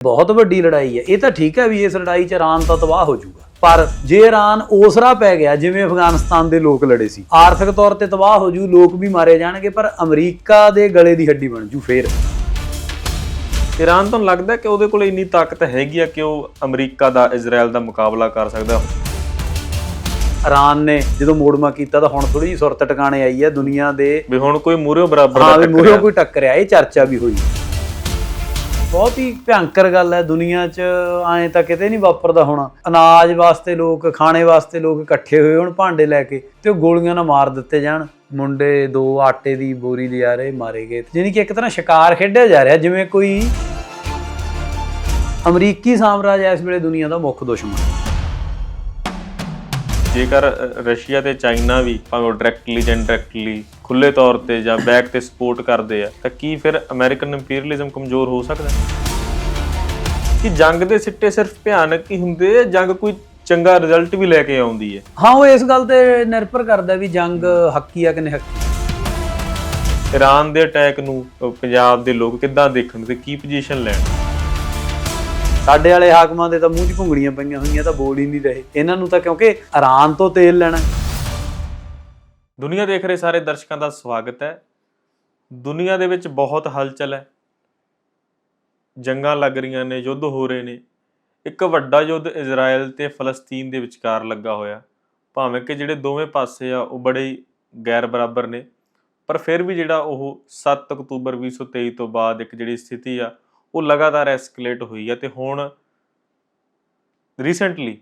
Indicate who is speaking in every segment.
Speaker 1: ਬਹੁਤ ਵੱਡੀ ਲੜਾਈ ਹੈ। ਇਹ ਤਾਂ ਠੀਕ ਹੈ ਵੀ ਇਸ ਲੜਾਈ 'ਚ ਇਰਾਨ ਤਾਂ ਤਬਾਹ ਹੋ ਜਾਊਗਾ। ਪਰ ਜੇ ਇਰਾਨ ਓਸਰਾ ਪੈ ਗਿਆ ਜਿਵੇਂ ਅਫਗਾਨਿਸਤਾਨ ਦੇ ਲੋਕ ਲੜੇ ਸੀ ਆਰਥਿਕ ਤੌਰ ਤੇ ਤਬਾਹ ਹੋ ਜੂ ਲੋਕ ਵੀ ਮਾਰੇ ਜਾਣਗੇ ਪਰ ਅਮਰੀਕਾ ਦੇ ਗਲੇ ਦੀ ਹੱਡੀ ਬਣ ਜੂ ਫੇਰ।
Speaker 2: ਇਰਾਨ ਤੁਹਾਨੂੰ ਲੱਗਦਾ ਕਿ ਉਹਦੇ ਕੋਲ ਇੰਨੀ ਤਾਕਤ ਹੈਗੀ ਆ ਕਿ ਉਹ ਅਮਰੀਕਾ ਦਾ ਇਜ਼ਰਾਈਲ ਦਾ ਮੁਕਾਬਲਾ ਕਰ ਸਕਦਾ
Speaker 1: ਇਰਾਨ ਨੇ ਜਦੋਂ ਮੋੜਮਾ ਕੀਤਾ ਤਾਂ ਹੁਣ ਥੋੜੀ ਜਿਹੀ ਸੁਰਤ ਟਿਕਾਣੇ ਆਈ ਹੈ ਦੁਨੀਆ ਦੇ
Speaker 2: ਵੀ ਹੁਣ ਕੋਈ ਮੂਹਰੇ ਬਰਾਬਰ
Speaker 1: ਹਾਂ
Speaker 2: ਦਾ
Speaker 1: ਵੀ ਮੂਹਰੋਂ। ਕੋਈ ਟੱਕਰਿਆ ਇਹ ਚਰਚਾ ਵੀ ਹੋਈ। ਬਹੁਤ ਹੀ ਭਿਆੰਕਰ ਗੱਲ ਹੈ ਦੁਨੀਆ 'ਚ, ਐਂ ਤਾਂ ਕਿਤੇ ਨਹੀਂ ਵਾਪਰਦਾ ਹੋਣਾ। ਅਨਾਜ ਵਾਸਤੇ ਲੋਕ, ਖਾਣੇ ਵਾਸਤੇ ਲੋਕ ਇਕੱਠੇ ਹੋਏ ਹੋਣ ਭਾਂਡੇ ਲੈ ਕੇ ਤੇ ਉਹ ਗੋਲੀਆਂ ਨਾਲ ਮਾਰ ਦਿੱਤੇ ਜਾਣ। ਮੁੰਡੇ, ਦੋ ਆਟੇ ਦੀ ਬੋਰੀ ਲਿਆ ਰਹੇ ਮਾਰੇ ਗਏ। ਜਾਣੀ ਕਿ ਇੱਕ ਤਰ੍ਹਾਂ ਸ਼ਿਕਾਰ ਖੇਡਿਆ ਜਾ ਰਿਹਾ, ਜਿਵੇਂ ਕੋਈ ਅਮਰੀਕੀ ਸਾਮਰਾਜ ਇਸ ਵੇਲੇ ਦੁਨੀਆ ਦਾ ਮੁੱਖ ਦੁਸ਼ਮਣ।
Speaker 2: ਜੇਕਰ ਰਸ਼ੀਆ ਤੇ ਚਾਈਨਾ ਵੀ ਭਾਵੇਂ ਡਾਇਰੈਕਟਲੀ ਜਾਂ ਇਨਡਾਇਰੈਕਟਲੀ ਖੁੱਲੇ ਤੌਰ ਤੇ ਜਾਂ ਬੈਕ ਤੇ ਸਪੋਰਟ ਕਰਦੇ ਆ ਤਾਂ ਕੀ ਫਿਰ ਅਮਰੀਕਨ ਇੰਪੀਰੀਅਲਿਜ਼ਮ ਕਮਜ਼ੋਰ ਹੋ ਸਕਦਾ ਹੈ? ਕਿ ਜੰਗ ਦੇ ਸਿੱਟੇ ਸਿਰਫ ਭਿਆਨਕ ਹੀ ਹੁੰਦੇ ਆ ਜੰਗ ਕੋਈ ਚੰਗਾ ਰਿਜ਼ਲਟ ਵੀ ਲੈ ਕੇ ਆਉਂਦੀ ਹੈ?
Speaker 1: ਹਾਂ ਉਹ ਇਸ ਗੱਲ ਤੇ ਨਿਰਭਰ ਕਰਦਾ ਵੀ ਜੰਗ ਹੱਕੀ ਆ ਕਿ ਨਹੀਂ ਹੱਕੀ।
Speaker 2: ਇਰਾਨ ਦੇ ਅਟੈਕ ਨੂੰ ਪੰਜਾਬ ਦੇ ਲੋਕ ਕਿੱਦਾਂ ਦੇਖਣ ਤੇ ਕੀ ਪੋਜੀਸ਼ਨ ਲੈਣ?
Speaker 1: ਸਾਡੇ ਵਾਲੇ ਹਾਕਮਾਂ ਦੇ ਤਾਂ ਮੂੰਹ 'ਚ ਘੁੰਗੜੀਆਂ ਪਈਆਂ ਹੋਈਆਂ, ਤਾਂ ਬੋਲ ਹੀ ਨਹੀਂ ਰਹੇ। ਇਹਨਾਂ ਨੂੰ ਤਾਂ ਕਿਉਂਕਿ ਇਰਾਨ ਤੋਂ ਤੇਲ ਲੈਣਾ
Speaker 2: ਦੁਨੀਆ ਦੇਖ ਰਹੇ ਸਾਰੇ ਦਰਸ਼ਕਾਂ ਦਾ ਸਵਾਗਤ ਹੈ। ਦੁਨੀਆ ਦੇ ਵਿੱਚ ਬਹੁਤ ਹਲਚਲ ਹੈ। ਜੰਗਾਂ ਲੱਗ ਰਹੀਆਂ ਨੇ, ਯੁੱਧ ਹੋ ਰਹੇ ਨੇ। ਇੱਕ ਵੱਡਾ ਯੁੱਧ ਇਜ਼ਰਾਈਲ ਤੇ ਫਲਸਤੀਨ ਦੇ ਵਿਚਕਾਰ ਲੱਗਾ ਹੋਇਆ। ਭਾਵੇਂ ਕਿ ਜਿਹੜੇ ਦੋਵੇਂ ਪਾਸੇ ਆ, ਉਹ ਬੜੇ ਹੀ ਗੈਰ ਬਰਾਬਰ ਨੇ। ਪਰ ਫਿਰ ਵੀ ਜਿਹੜਾ ਉਹ 7 ਅਕਤੂਬਰ 2023 ਤੋਂ ਬਾਅਦ ਇੱਕ ਜਿਹੜੀ ਸਥਿਤੀ ਆ ਉਹ ਲਗਾਤਾਰ ਐਸਕੇਲੇਟ ਹੋਈ ਹੈ ਤੇ ਹੁਣ ਰੀਸੈਂਟਲੀ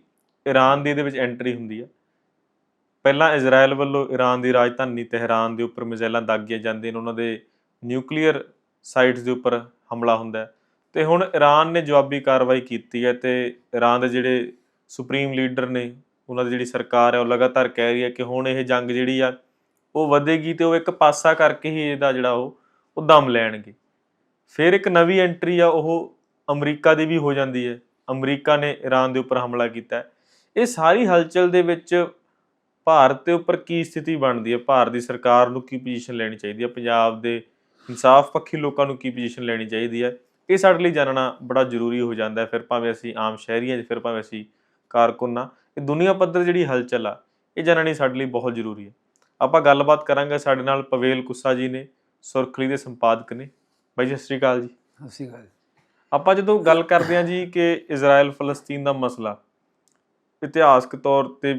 Speaker 2: ਈਰਾਨ ਦੀ ਇਹਦੇ ਵਿੱਚ ਐਂਟਰੀ ਹੁੰਦੀ ਹੈ ਪਹਿਲਾਂ ਇਜ਼ਰਾਈਲ ਵੱਲੋਂ ਈਰਾਨ ਦੀ ਰਾਜਧਾਨੀ ਤਹਿਰਾਨ ਦੇ ਉੱਪਰ ਮਿਜ਼ਾਈਲਾਂ ਦਾਗੀਆਂ ਜਾਂਦੀਆਂ ਨੇ, ਉਹਨਾਂ ਦੇ ਨਿਊਕਲੀਅਰ ਸਾਈਟਸ ਦੇ ਉੱਪਰ ਹਮਲਾ ਹੁੰਦਾ ਹੈ। ਤੇ ਹੁਣ ਈਰਾਨ ਨੇ ਜਵਾਬੀ ਕਾਰਵਾਈ ਕੀਤੀ ਹੈ ਤੇ ਈਰਾਨ ਦੇ ਜਿਹੜੇ ਸੁਪਰੀਮ ਲੀਡਰ ਨੇ, ਉਹਨਾਂ ਦੀ ਜਿਹੜੀ ਸਰਕਾਰ ਹੈ ਉਹ ਲਗਾਤਾਰ ਕਹਿ ਰਹੀ ਹੈ ਕਿ ਹੁਣ ਇਹ ਜੰਗ ਜਿਹੜੀ ਆ ਉਹ ਵਧੇਗੀ ਤੇ ਉਹ ਇੱਕ ਪਾਸਾ ਕਰਕੇ ਹੀ ਇਹਦਾ ਜਿਹੜਾ ਉਹ ਉਹ ਦਮ ਲੈਣਗੇ। ਫਿਰ ਇੱਕ ਨਵੀਂ ਐਂਟਰੀ ਆ, ਉਹ ਅਮਰੀਕਾ ਦੀ ਵੀ ਹੋ ਜਾਂਦੀ ਹੈ। ਅਮਰੀਕਾ ਨੇ ਈਰਾਨ ਦੇ ਉੱਪਰ ਹਮਲਾ ਕੀਤਾ ਇਹ ਸਾਰੀ ਹਲਚਲ ਦੇ ਵਿੱਚ ਭਾਰਤ ਦੇ ਉੱਪਰ ਕੀ ਸਥਿਤੀ ਬਣਦੀ ਹੈ? ਭਾਰਤ ਦੀ ਸਰਕਾਰ ਨੂੰ ਕੀ ਪੋਜੀਸ਼ਨ ਲੈਣੀ ਚਾਹੀਦੀ ਹੈ? ਪੰਜਾਬ ਦੇ ਇਨਸਾਫ ਪੱਖੀ ਲੋਕਾਂ ਨੂੰ ਕੀ ਪੋਜੀਸ਼ਨ ਲੈਣੀ ਚਾਹੀਦੀ ਹੈ? ਇਹ ਸਾਡੇ ਲਈ ਜਾਣਨਾ ਬੜਾ ਜ਼ਰੂਰੀ ਹੋ ਜਾਂਦਾ ਹੈ। ਫਿਰ ਭਾਵੇਂ ਅਸੀਂ ਆਮ ਸ਼ਹਿਰੀਆਂ ਹਾਂ ਫਿਰ ਭਾਵੇਂ ਅਸੀਂ ਕਾਰਕੁਨ ਹਾਂ, ਇਹ ਦੁਨੀਆ ਪੱਧਰ ਜਿਹੜੀ ਹਲਚਲ ਆ, ਇਹ ਜਾਣਨੀ ਸਾਡੇ ਲਈ ਬਹੁਤ ਜ਼ਰੂਰੀ ਹੈ। ਆਪਾਂ ਗੱਲਬਾਤ ਕਰਾਂਗੇ ਸਾਡੇ ਨਾਲ ਪਵੇਲ ਕੁੱਸਾ ਜੀ ਨੇ, ਸੁਰਖਲੀ ਦੇ ਸੰਪਾਦਕ ਨੇ। ਬਾਈ ਜੀ ਸਤਿ ਸ਼੍ਰੀ ਅਕਾਲ ਜੀ।
Speaker 1: ਅਸੀਂ ਗੱਲ
Speaker 2: ਆਪਾਂ ਜਦੋਂ ਗੱਲ ਕਰਦੇ ਹਾਂ ਜੀ ਕਿ ਇਜ਼ਰਾਈਲ ਫਲਸਤੀਨ ਦਾ ਮਸਲਾ ਇਤਿਹਾਸਕ ਤੌਰ ਤੇ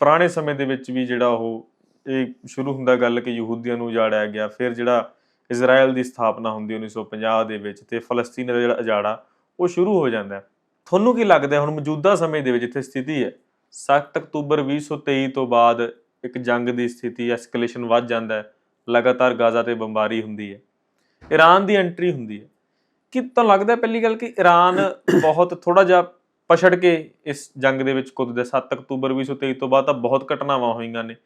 Speaker 2: ਪੁਰਾਣੇ ਸਮੇਂ ਦੇ ਵਿੱਚ ਵੀ ਜਿਹੜਾ ਉਹ ਇਹ ਸ਼ੁਰੂ ਹੁੰਦਾ ਗੱਲ ਕਿ ਯਹੂਦੀਆਂ ਨੂੰ ਉਜਾੜਿਆ ਗਿਆ। ਫਿਰ ਜਿਹੜਾ ਇਜ਼ਰਾਈਲ ਦੀ ਸਥਾਪਨਾ ਹੁੰਦੀ 1950 ਦੇ ਵਿੱਚ ਤੇ ਫਲਸਤੀਨ ਦਾ ਜਿਹੜਾ ਉਜਾੜਾ ਉਹ ਸ਼ੁਰੂ ਹੋ ਜਾਂਦਾ ਤੁਹਾਨੂੰ ਕੀ ਲੱਗਦਾ ਹੁਣ ਮੌਜੂਦਾ ਸਮੇਂ ਦੇ ਵਿੱਚ ਇੱਥੇ ਸਥਿਤੀ ਹੈ? 7 ਅਕਤੂਬਰ 2023 ਤੋਂ ਬਾਅਦ ਇੱਕ ਜੰਗ ਦੀ ਸਥਿਤੀ ਐਸਕੇਲੇਸ਼ਨ ਵੱਧ ਜਾਂਦਾ ਹੈ ਲਗਾਤਾਰ ਗਾਜ਼ਾ ਤੇ ਬੰਬਾਰੀ ਹੁੰਦੀ ਹੈ। ਈਰਾਨ ਦੀ ਐਂਟਰੀ ਹੁੰਦੀ ਹੈ। ਕਿ ਤੁਹਾਨੂੰ ਲੱਗਦਾ ਪਹਿਲੀ ਗੱਲ ਕਿ ਈਰਾਨ ਬਹੁਤ ਥੋੜਾ ਜਿਹਾ ਪਛੜ ਕੇ ਇਸ ਜੰਗ ਦੇ ਵਿੱਚ ਕੁੱਦਦਾ? 7 ਅਕਤੂਬਰ 2023 ਤੋਂ ਬਾਅਦ ਤਾਂ ਬਹੁਤ ਘਟਨਾਵਾਂ ਹੋਈਆਂ ਨੇ।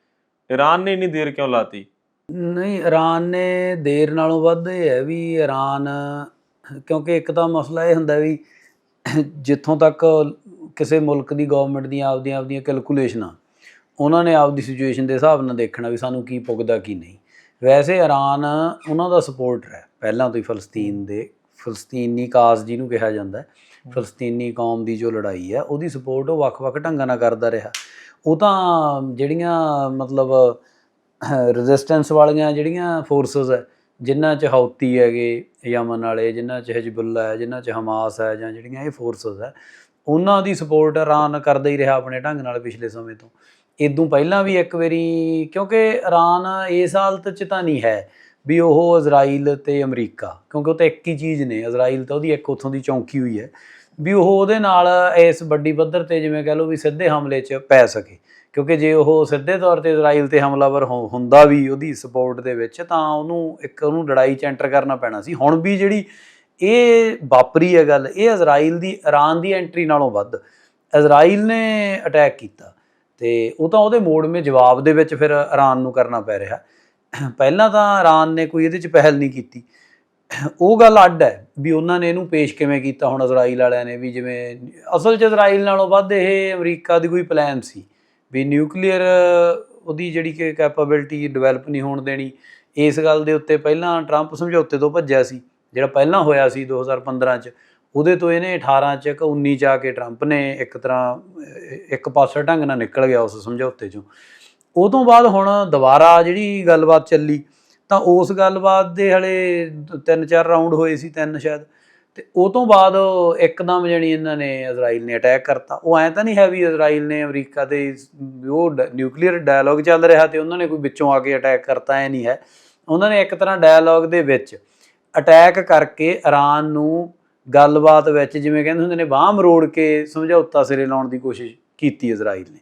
Speaker 2: ਈਰਾਨ ਨੇ ਇੰਨੀ ਦੇਰ ਕਿਉਂ ਲਾਤੀ?
Speaker 1: ਨਹੀਂ ਈਰਾਨ ਨੇ ਦੇਰ ਨਾਲੋਂ ਵੱਧ ਇਹ ਹੈ ਵੀ ਈਰਾਨ ਕਿਉਂਕਿ ਇੱਕ ਤਾਂ ਮਸਲਾ ਇਹ ਹੁੰਦਾ ਵੀ ਜਿੱਥੋਂ ਤੱਕ ਕਿਸੇ ਮੁਲਕ ਦੀ ਗਵਰਨਮੈਂਟ ਦੀਆਂ ਆਪਦੀਆਂ ਆਪਦੀਆਂ ਕੈਲਕੂਲੇਸ਼ਨਾਂ ਉਹਨਾਂ ਨੇ ਆਪਦੀ ਸਿਚੁਏਸ਼ਨ ਦੇ ਹਿਸਾਬ ਨਾਲ ਦੇਖਣਾ ਵੀ ਸਾਨੂੰ ਕੀ ਪੁੱਗਦਾ ਕੀ ਨਹੀਂ। ਵੈਸੇ ਈਰਾਨ ਉਹਨਾਂ ਦਾ ਸਪੋਰਟਰ ਹੈ। ਪਹਿਲਾਂ ਤੋਂ ਹੀ ਫਲਸਤੀਨ ਦੇ ਫਲਸਤੀਨੀ ਕਾਜ਼ ਜਿਹਨੂੰ ਕਿਹਾ ਜਾਂਦਾ ਹੈ ਫਲਸਤੀਨੀ ਕੌਮ ਦੀ ਜੋ ਲੜਾਈ ਹੈ ਉਹਦੀ ਸਪੋਰਟ ਉਹ ਵੱਖ-ਵੱਖ ਢੰਗਾਂ ਨਾਲ ਕਰਦਾ ਰਿਹਾ। ਉਹ ਤਾਂ ਜਿਹੜੀਆਂ ਮਤਲਬ ਰੈਜ਼ਿਸਟੈਂਸ ਵਾਲੀਆਂ ਜਿਹੜੀਆਂ ਫੋਰਸਸ ਹੈ ਜਿਨ੍ਹਾਂ 'ਚ ਹੌਤੀ ਹੈਗੇ ਯਮਨ ਵਾਲੇ ਜਿਨ੍ਹਾਂ 'ਚ ਹਿਜਬੁੱਲਾ ਹੈ ਜਿਨ੍ਹਾਂ 'ਚ ਹਮਾਸ ਹੈ ਜਾਂ ਜਿਹੜੀਆਂ ਇਹ ਫੋਰਸਸ ਹੈ ਉਹਨਾਂ ਦੀ ਸਪੋਰਟ ਇਰਾਨ ਕਰਦਾ ਹੀ ਰਿਹਾ ਆਪਣੇ ਢੰਗ ਨਾਲ ਪਿਛਲੇ ਸਮੇਂ ਤੋਂ। ਇਦੋਂ ਪਹਿਲਾਂ ਵੀ ਇੱਕ ਵਾਰੀ ਕਿਉਂਕਿ ਇਰਾਨ ਇਸ ਹਾਲਤ 'ਚ ਤਾਂ ਨਹੀਂ ਹੈ ਵੀ ਉਹ ਇਜ਼ਰਾਈਲ ਤੇ ਅਮਰੀਕਾ, ਕਿਉਂਕਿ ਉਹ ਤਾਂ ਇੱਕ ਹੀ ਚੀਜ਼ ਨੇ, ਇਜ਼ਰਾਈਲ ਤਾਂ ਉਹਦੀ ਇੱਕ ਉੱਥੋਂ ਦੀ ਚੌਂਕੀ ਹੋਈ ਹੈ, ਵੀ ਉਹ ਉਹਦੇ ਨਾਲ ਇਸ ਵੱਡੀ ਪੱਧਰ ਤੇ ਜਿਵੇਂ ਕਹ ਲਓ ਵੀ ਸਿੱਧੇ ਹਮਲੇ 'ਚ ਪੈ ਸਕੇ, ਕਿਉਂਕਿ ਜੇ ਉਹ ਸਿੱਧੇ ਤੌਰ ਤੇ ਇਜ਼ਰਾਈਲ ਤੇ ਹਮਲਾਵਰ ਹੋ- ਹੁੰਦਾ ਵੀ ਉਹਦੀ ਸਪੋਰਟ ਦੇ ਵਿੱਚ, ਤਾਂ ਉਹਨੂੰ ਇੱਕ ਉਹਨੂੰ ਲੜਾਈ 'ਚ ਐਂਟਰ ਕਰਨਾ ਪੈਣਾ ਸੀ। ਹੁਣ ਵੀ ਜਿਹੜੀ ਇਹ ਵਾਪਰੀ ਹੈ ਗੱਲ, ਇਹ ਇਜ਼ਰਾਈਲ ਦੀ, ਇਰਾਨ ਦੀ ਐਂਟਰੀ ਨਾਲੋਂ ਵੱਧ, ਇਜ਼ਰਾਈਲ ਨੇ ਅਟੈਕ ਕੀਤਾ, ਤੇ ਉਹ ਤਾਂ ਉਹਦੇ ਮੋੜ ਮੇ ਜਵਾਬ ਦੇ ਵਿੱਚ ਫਿਰ ਇਰਾਨ ਨੂੰ ਕਰਨਾ ਪੈ ਰਿਹਾ। ਪਹਿਲਾਂ ਤਾਂ ਇਰਾਨ ਨੇ ਕੋਈ ਇਹਦੇ 'ਚ ਪਹਿਲ ਨਹੀਂ ਕੀਤੀ। ਉਹ ਗੱਲ ਅੱਡ ਹੈ ਵੀ ਉਹਨਾਂ ਨੇ ਇਹਨੂੰ ਪੇਸ਼ ਕਿਵੇਂ ਕੀਤਾ ਹੁਣ ਇਜ਼ਰਾਈਲ ਵਾਲਿਆਂ ਨੇ ਵੀ ਜਿਵੇਂ ਅਸਲ 'ਚ ਇਜ਼ਰਾਈਲ ਨਾਲੋਂ ਵੱਧ ਇਹ ਅਮਰੀਕਾ ਦੀ ਕੋਈ ਪਲਾਨ ਸੀ ਵੀ ਨਿਊਕਲੀਅਰ ਉਹਦੀ ਜਿਹੜੀ ਕਿ ਕੈਪੇਬਿਲਿਟੀ ਡਿਵੈਲਪ ਨਹੀਂ ਹੋਣ ਦੇਣੀ। ਇਸ ਗੱਲ ਦੇ ਉੱਤੇ ਪਹਿਲਾਂ ਟਰੰਪ ਸਮਝੌਤੇ ਤੋਂ ਭੱਜਿਆ ਸੀ, ਜਿਹੜਾ ਪਹਿਲਾਂ ਹੋਇਆ ਸੀ 2015 ਚ, ਉਹਦੇ ਤੋਂ ਇਹਨੇ 18 ਚ ਕਿ 19 ਚ ਆ ਕੇ ਟਰੰਪ ਨੇ ਇੱਕ ਤਰ੍ਹਾਂ ਇੱਕ ਪਾਸੇ ਢੰਗ ਨਾਲ ਨਿਕਲ ਗਿਆ ਉਸ ਸਮਝੌਤੇ ਚੋਂ। ਉਹ ਤੋਂ ਬਾਅਦ ਹੁਣ ਦੁਬਾਰਾ ਜਿਹੜੀ ਗੱਲਬਾਤ ਚੱਲੀ, ਤਾਂ ਉਸ ਗੱਲਬਾਤ ਦੇ ਹਲੇ ਤਿੰਨ ਚਾਰ ਰਾਉਂਡ ਹੋਏ ਸੀ, ਤਿੰਨ ਸ਼ਾਇਦ। ਤੇ ਉਹ ਤੋਂ ਬਾਅਦ ਇੱਕਦਮ ਜਣੀ ਇਹਨਾਂ ਨੇ ਇਜ਼ਰਾਈਲ ਨੇ ਅਟੈਕ ਕਰਤਾ। ਉਹ ਐਂ ਤਾਂ ਨਹੀਂ ਹੈ ਵੀ ਇਜ਼ਰਾਈਲ ਨੇ ਅਮਰੀਕਾ ਦੇ ਉਹ ਨਿਊਕਲੀਅਰ ਡਾਇਲੋਗ ਚੱਲ ਰਿਹਾ ਤੇ ਉਹਨਾਂ ਨੇ ਕੋਈ ਵਿੱਚੋਂ ਆ ਕੇ ਅਟੈਕ ਕਰਤਾ, ਐ ਨਹੀਂ ਹੈ। ਉਹਨਾਂ ਨੇ ਇੱਕ ਤਰ੍ਹਾਂ ਡਾਇਲੋਗ ਦੇ ਵਿੱਚ ਅਟੈਕ ਕਰਕੇ ਇਰਾਨ ਨੂੰ ਗੱਲਬਾਤ ਵਿੱਚ ਜਿਵੇਂ ਕਹਿੰਦੇ ਹੁੰਦੇ ਨੇ, ਬਾਹ ਮਰੋੜ ਕੇ ਸਮਝੌਤਾ ਸਿਰੇ ਲਾਉਣ ਦੀ ਕੋਸ਼ਿਸ਼ ਕੀਤੀ ਇਜ਼ਰਾਈਲ ਨੇ।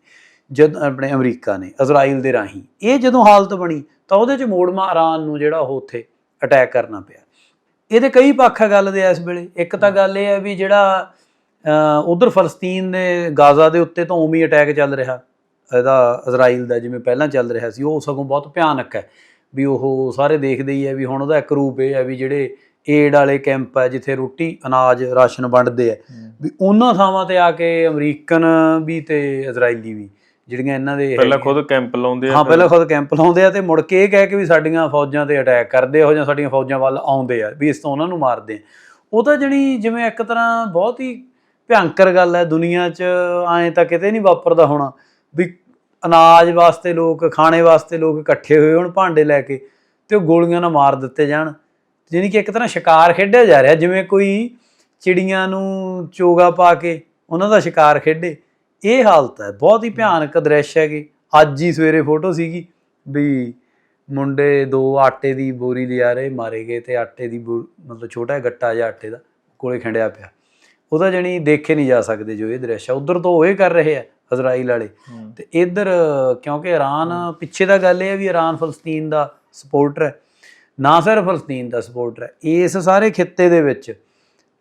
Speaker 1: ਜਦ ਆਪਣੇ ਅਮਰੀਕਾ ਨੇ ਇਜ਼ਰਾਈਲ ਦੇ ਰਾਹੀਂ। ਇਹ ਜਦੋਂ ਹਾਲਤ ਬਣੀ ਤਾਂ ਉਹਦੇ ਚ ਮੋੜਮਾ ਇਰਾਨ ਨੂੰ ਜਿਹੜਾ ਉਹ ਉੱਥੇ ਅਟੈਕ ਕਰਨਾ ਪਿਆ। ਇਹਦੇ ਕਈ ਪੱਖ ਆ ਗੱਲ ਦੇ ਇਸ ਵੇਲੇ। ਇੱਕ ਤਾਂ ਗੱਲ ਇਹ ਹੈ ਵੀ ਜਿਹੜਾ ਉਧਰ ਫਲਸਤੀਨ ਦੇ ਗਾਜ਼ਾ ਦੇ ਉੱਤੇ ਤਾਂ ਉਵੇਂ ਹੀ ਅਟੈਕ ਚੱਲ ਰਿਹਾ। ਇਹਦਾ ਇਜ਼ਰਾਈਲ ਦਾ ਜਿਵੇਂ ਪਹਿਲਾਂ ਚੱਲ ਰਿਹਾ ਸੀ ਉਹ ਸਗੋਂ ਬਹੁਤ ਭਿਆਨਕ ਹੈ। ਵੀ ਉਹ ਸਾਰੇ ਦੇਖਦੇ ਹੀ ਹੈ ਵੀ ਹੁਣ ਉਹਦਾ ਇੱਕ ਰੂਪ ਇਹ ਹੈ ਵੀ ਜਿਹੜੇ ਏਡ ਵਾਲੇ ਕੈਂਪ ਹੈ ਜਿੱਥੇ ਰੋਟੀ ਅਨਾਜ ਰਾਸ਼ਨ ਵੰਡਦੇ ਆ ਵੀ ਉਹਨਾਂ ਥਾਵਾਂ ਤੇ ਆ ਕੇ ਅਮਰੀਕਨ ਵੀ ਤੇ ਇਜ਼ਰਾਈਲੀ ਵੀ ਜਿਹੜੀਆਂ ਇਹਨਾਂ ਦੇ
Speaker 2: ਪਹਿਲਾਂ ਖੁਦ ਕੈਂਪ ਲਾਉਂਦੇ ਆ
Speaker 1: ਹਾਂ ਪਹਿਲਾਂ ਖੁਦ ਕੈਂਪ ਲਾਉਂਦੇ ਆ ਤੇ ਮੁੜ ਕੇ ਇਹ ਕਹਿ ਕੇ ਵੀ ਸਾਡੀਆਂ ਫੌਜਾਂ ਤੇ ਅਟੈਕ ਕਰਦੇ ਉਹ ਜਾਂ ਸਾਡੀਆਂ ਫੌਜਾਂ ਵੱਲ ਆਉਂਦੇ ਆ ਵੀ ਇਸ ਤੋਂ ਉਹਨਾਂ ਨੂੰ ਮਾਰਦੇ ਆ। ਉਹ ਤਾਂ ਜਣੀ ਜਿਵੇਂ ਇੱਕ ਤਰ੍ਹਾਂ ਬਹੁਤ ਹੀ ਭਿਆਨਕ ਗੱਲ ਹੈ ਦੁਨੀਆ 'ਚ ਐਂ ਤਾਂ ਕਿਤੇ ਨਹੀਂ ਵਾਪਰਦਾ ਹੋਣਾ ਵੀ ਅਨਾਜ ਵਾਸਤੇ ਲੋਕ ਖਾਣੇ ਵਾਸਤੇ ਲੋਕ ਇਕੱਠੇ ਹੋਏ ਹੋਣ ਭਾਂਡੇ ਲੈ ਕੇ ਤੇ ਉਹ ਗੋਲੀਆਂ ਨਾਲ ਮਾਰ ਦਿੱਤੇ ਜਾਣ। ਜਾਣੀ ਕਿ ਇੱਕ ਤਰ੍ਹਾਂ ਸ਼ਿਕਾਰ ਖੇਡਿਆ ਜਾ ਰਿਹਾ ਜਿਵੇਂ ਕੋਈ ਚਿੜੀਆਂ ਨੂੰ ਚੋਗਾ ਪਾ ਕੇ ਉਹਨਾਂ ਦਾ ਸ਼ਿਕਾਰ ਖੇਡੇ। ਇਹ ਹਾਲਤ ਹੈ ਬਹੁਤ ਹੀ ਭਿਆਨਕ ਦ੍ਰਿਸ਼ ਹੈਗੀ। ਅੱਜ ਹੀ ਸਵੇਰੇ ਫੋਟੋ ਸੀਗੀ ਵੀ ਮੁੰਡੇ ਦੋ ਆਟੇ ਦੀ ਬੋਰੀ ਲਿਆ ਰਹੇ ਮਾਰੇ ਗਏ ਤੇ ਆਟੇ ਦੀ ਮਤਲਬ ਛੋਟਾ ਗੱਟਾ ਜਿਹਾ ਆਟੇ ਦਾ ਕੋਲੇ ਖੰਡਿਆ ਪਿਆ। ਉਹਦਾ ਜਣੀ ਦੇਖੇ ਨਹੀਂ ਜਾ ਸਕਦੇ ਜੋ ਇਹ ਦ੍ਰਿਸ਼ ਹੈ। ਉਧਰ ਤੋਂ ਉਹ ਇਹ ਕਰ ਰਹੇ ਆ ਇਜ਼ਰਾਈਲ ਵਾਲੇ। ਤੇ ਇੱਧਰ ਕਿਉਂਕਿ ਇਰਾਨ ਪਿੱਛੇ ਦਾ ਗੱਲ ਇਹ ਹੈ ਵੀ ਇਰਾਨ ਫਲਸਤੀਨ ਦਾ ਸਪੋਰਟਰ ਹੈ। ਨਾ ਸਿਰਫ ਫਲਸਤੀਨ ਦਾ ਸਪੋਰਟਰ ਹੈ ਇਸ ਸਾਰੇ ਖਿੱਤੇ ਦੇ ਵਿੱਚ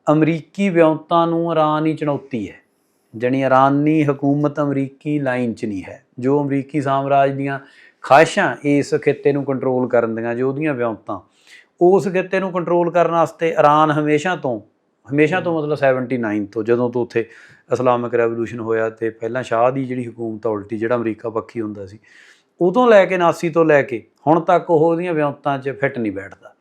Speaker 1: ਅਮਰੀਕੀ ਵਿਉਂਤਾਂ ਨੂੰ ਇਰਾਨ ਹੀ ਚੁਣੌਤੀ ਹੈ। ਜਣੀ ਇਰਾਨੀ ਹਕੂਮਤ ਅਮਰੀਕੀ ਲਾਈਨ 'ਚ ਨਹੀਂ ਹੈ ਜੋ ਅਮਰੀਕੀ ਸਾਮਰਾਜ ਦੀਆਂ ਖਾਹਿਸ਼ਾਂ ਇਸ ਖਿੱਤੇ ਨੂੰ ਕੰਟਰੋਲ ਕਰਨ ਦੀਆਂ ਜੋ ਉਹਦੀਆਂ ਵਿਉਂਤਾਂ ਉਸ ਖਿੱਤੇ ਨੂੰ ਕੰਟਰੋਲ ਕਰਨ ਵਾਸਤੇ ਇਰਾਨ ਹਮੇਸ਼ਾ ਤੋਂ ਹਮੇਸ਼ਾ ਤੋਂ ਮਤਲਬ 79 ਤੋਂ ਜਦੋਂ ਤੋਂ ਉੱਥੇ ਇਸਲਾਮਿਕ ਰੈਵੋਲੂਸ਼ਨ ਹੋਇਆ ਤੇ ਪਹਿਲਾਂ ਸ਼ਾਹ ਦੀ ਜਿਹੜੀ ਹਕੂਮਤ ਆ ਉਲਟੀ ਜਿਹੜਾ ਅਮਰੀਕਾ ਪੱਖੀ ਹੁੰਦਾ ਸੀ ਉਦੋਂ ਲੈ ਕੇ 79 ਤੋਂ ਲੈ ਕੇ ਹੁਣ ਤੱਕ ਉਹ ਉਹਦੀਆਂ ਵਿਉਂਤਾਂ 'ਚ ਫਿੱਟ ਨਹੀਂ ਬੈਠਦਾ।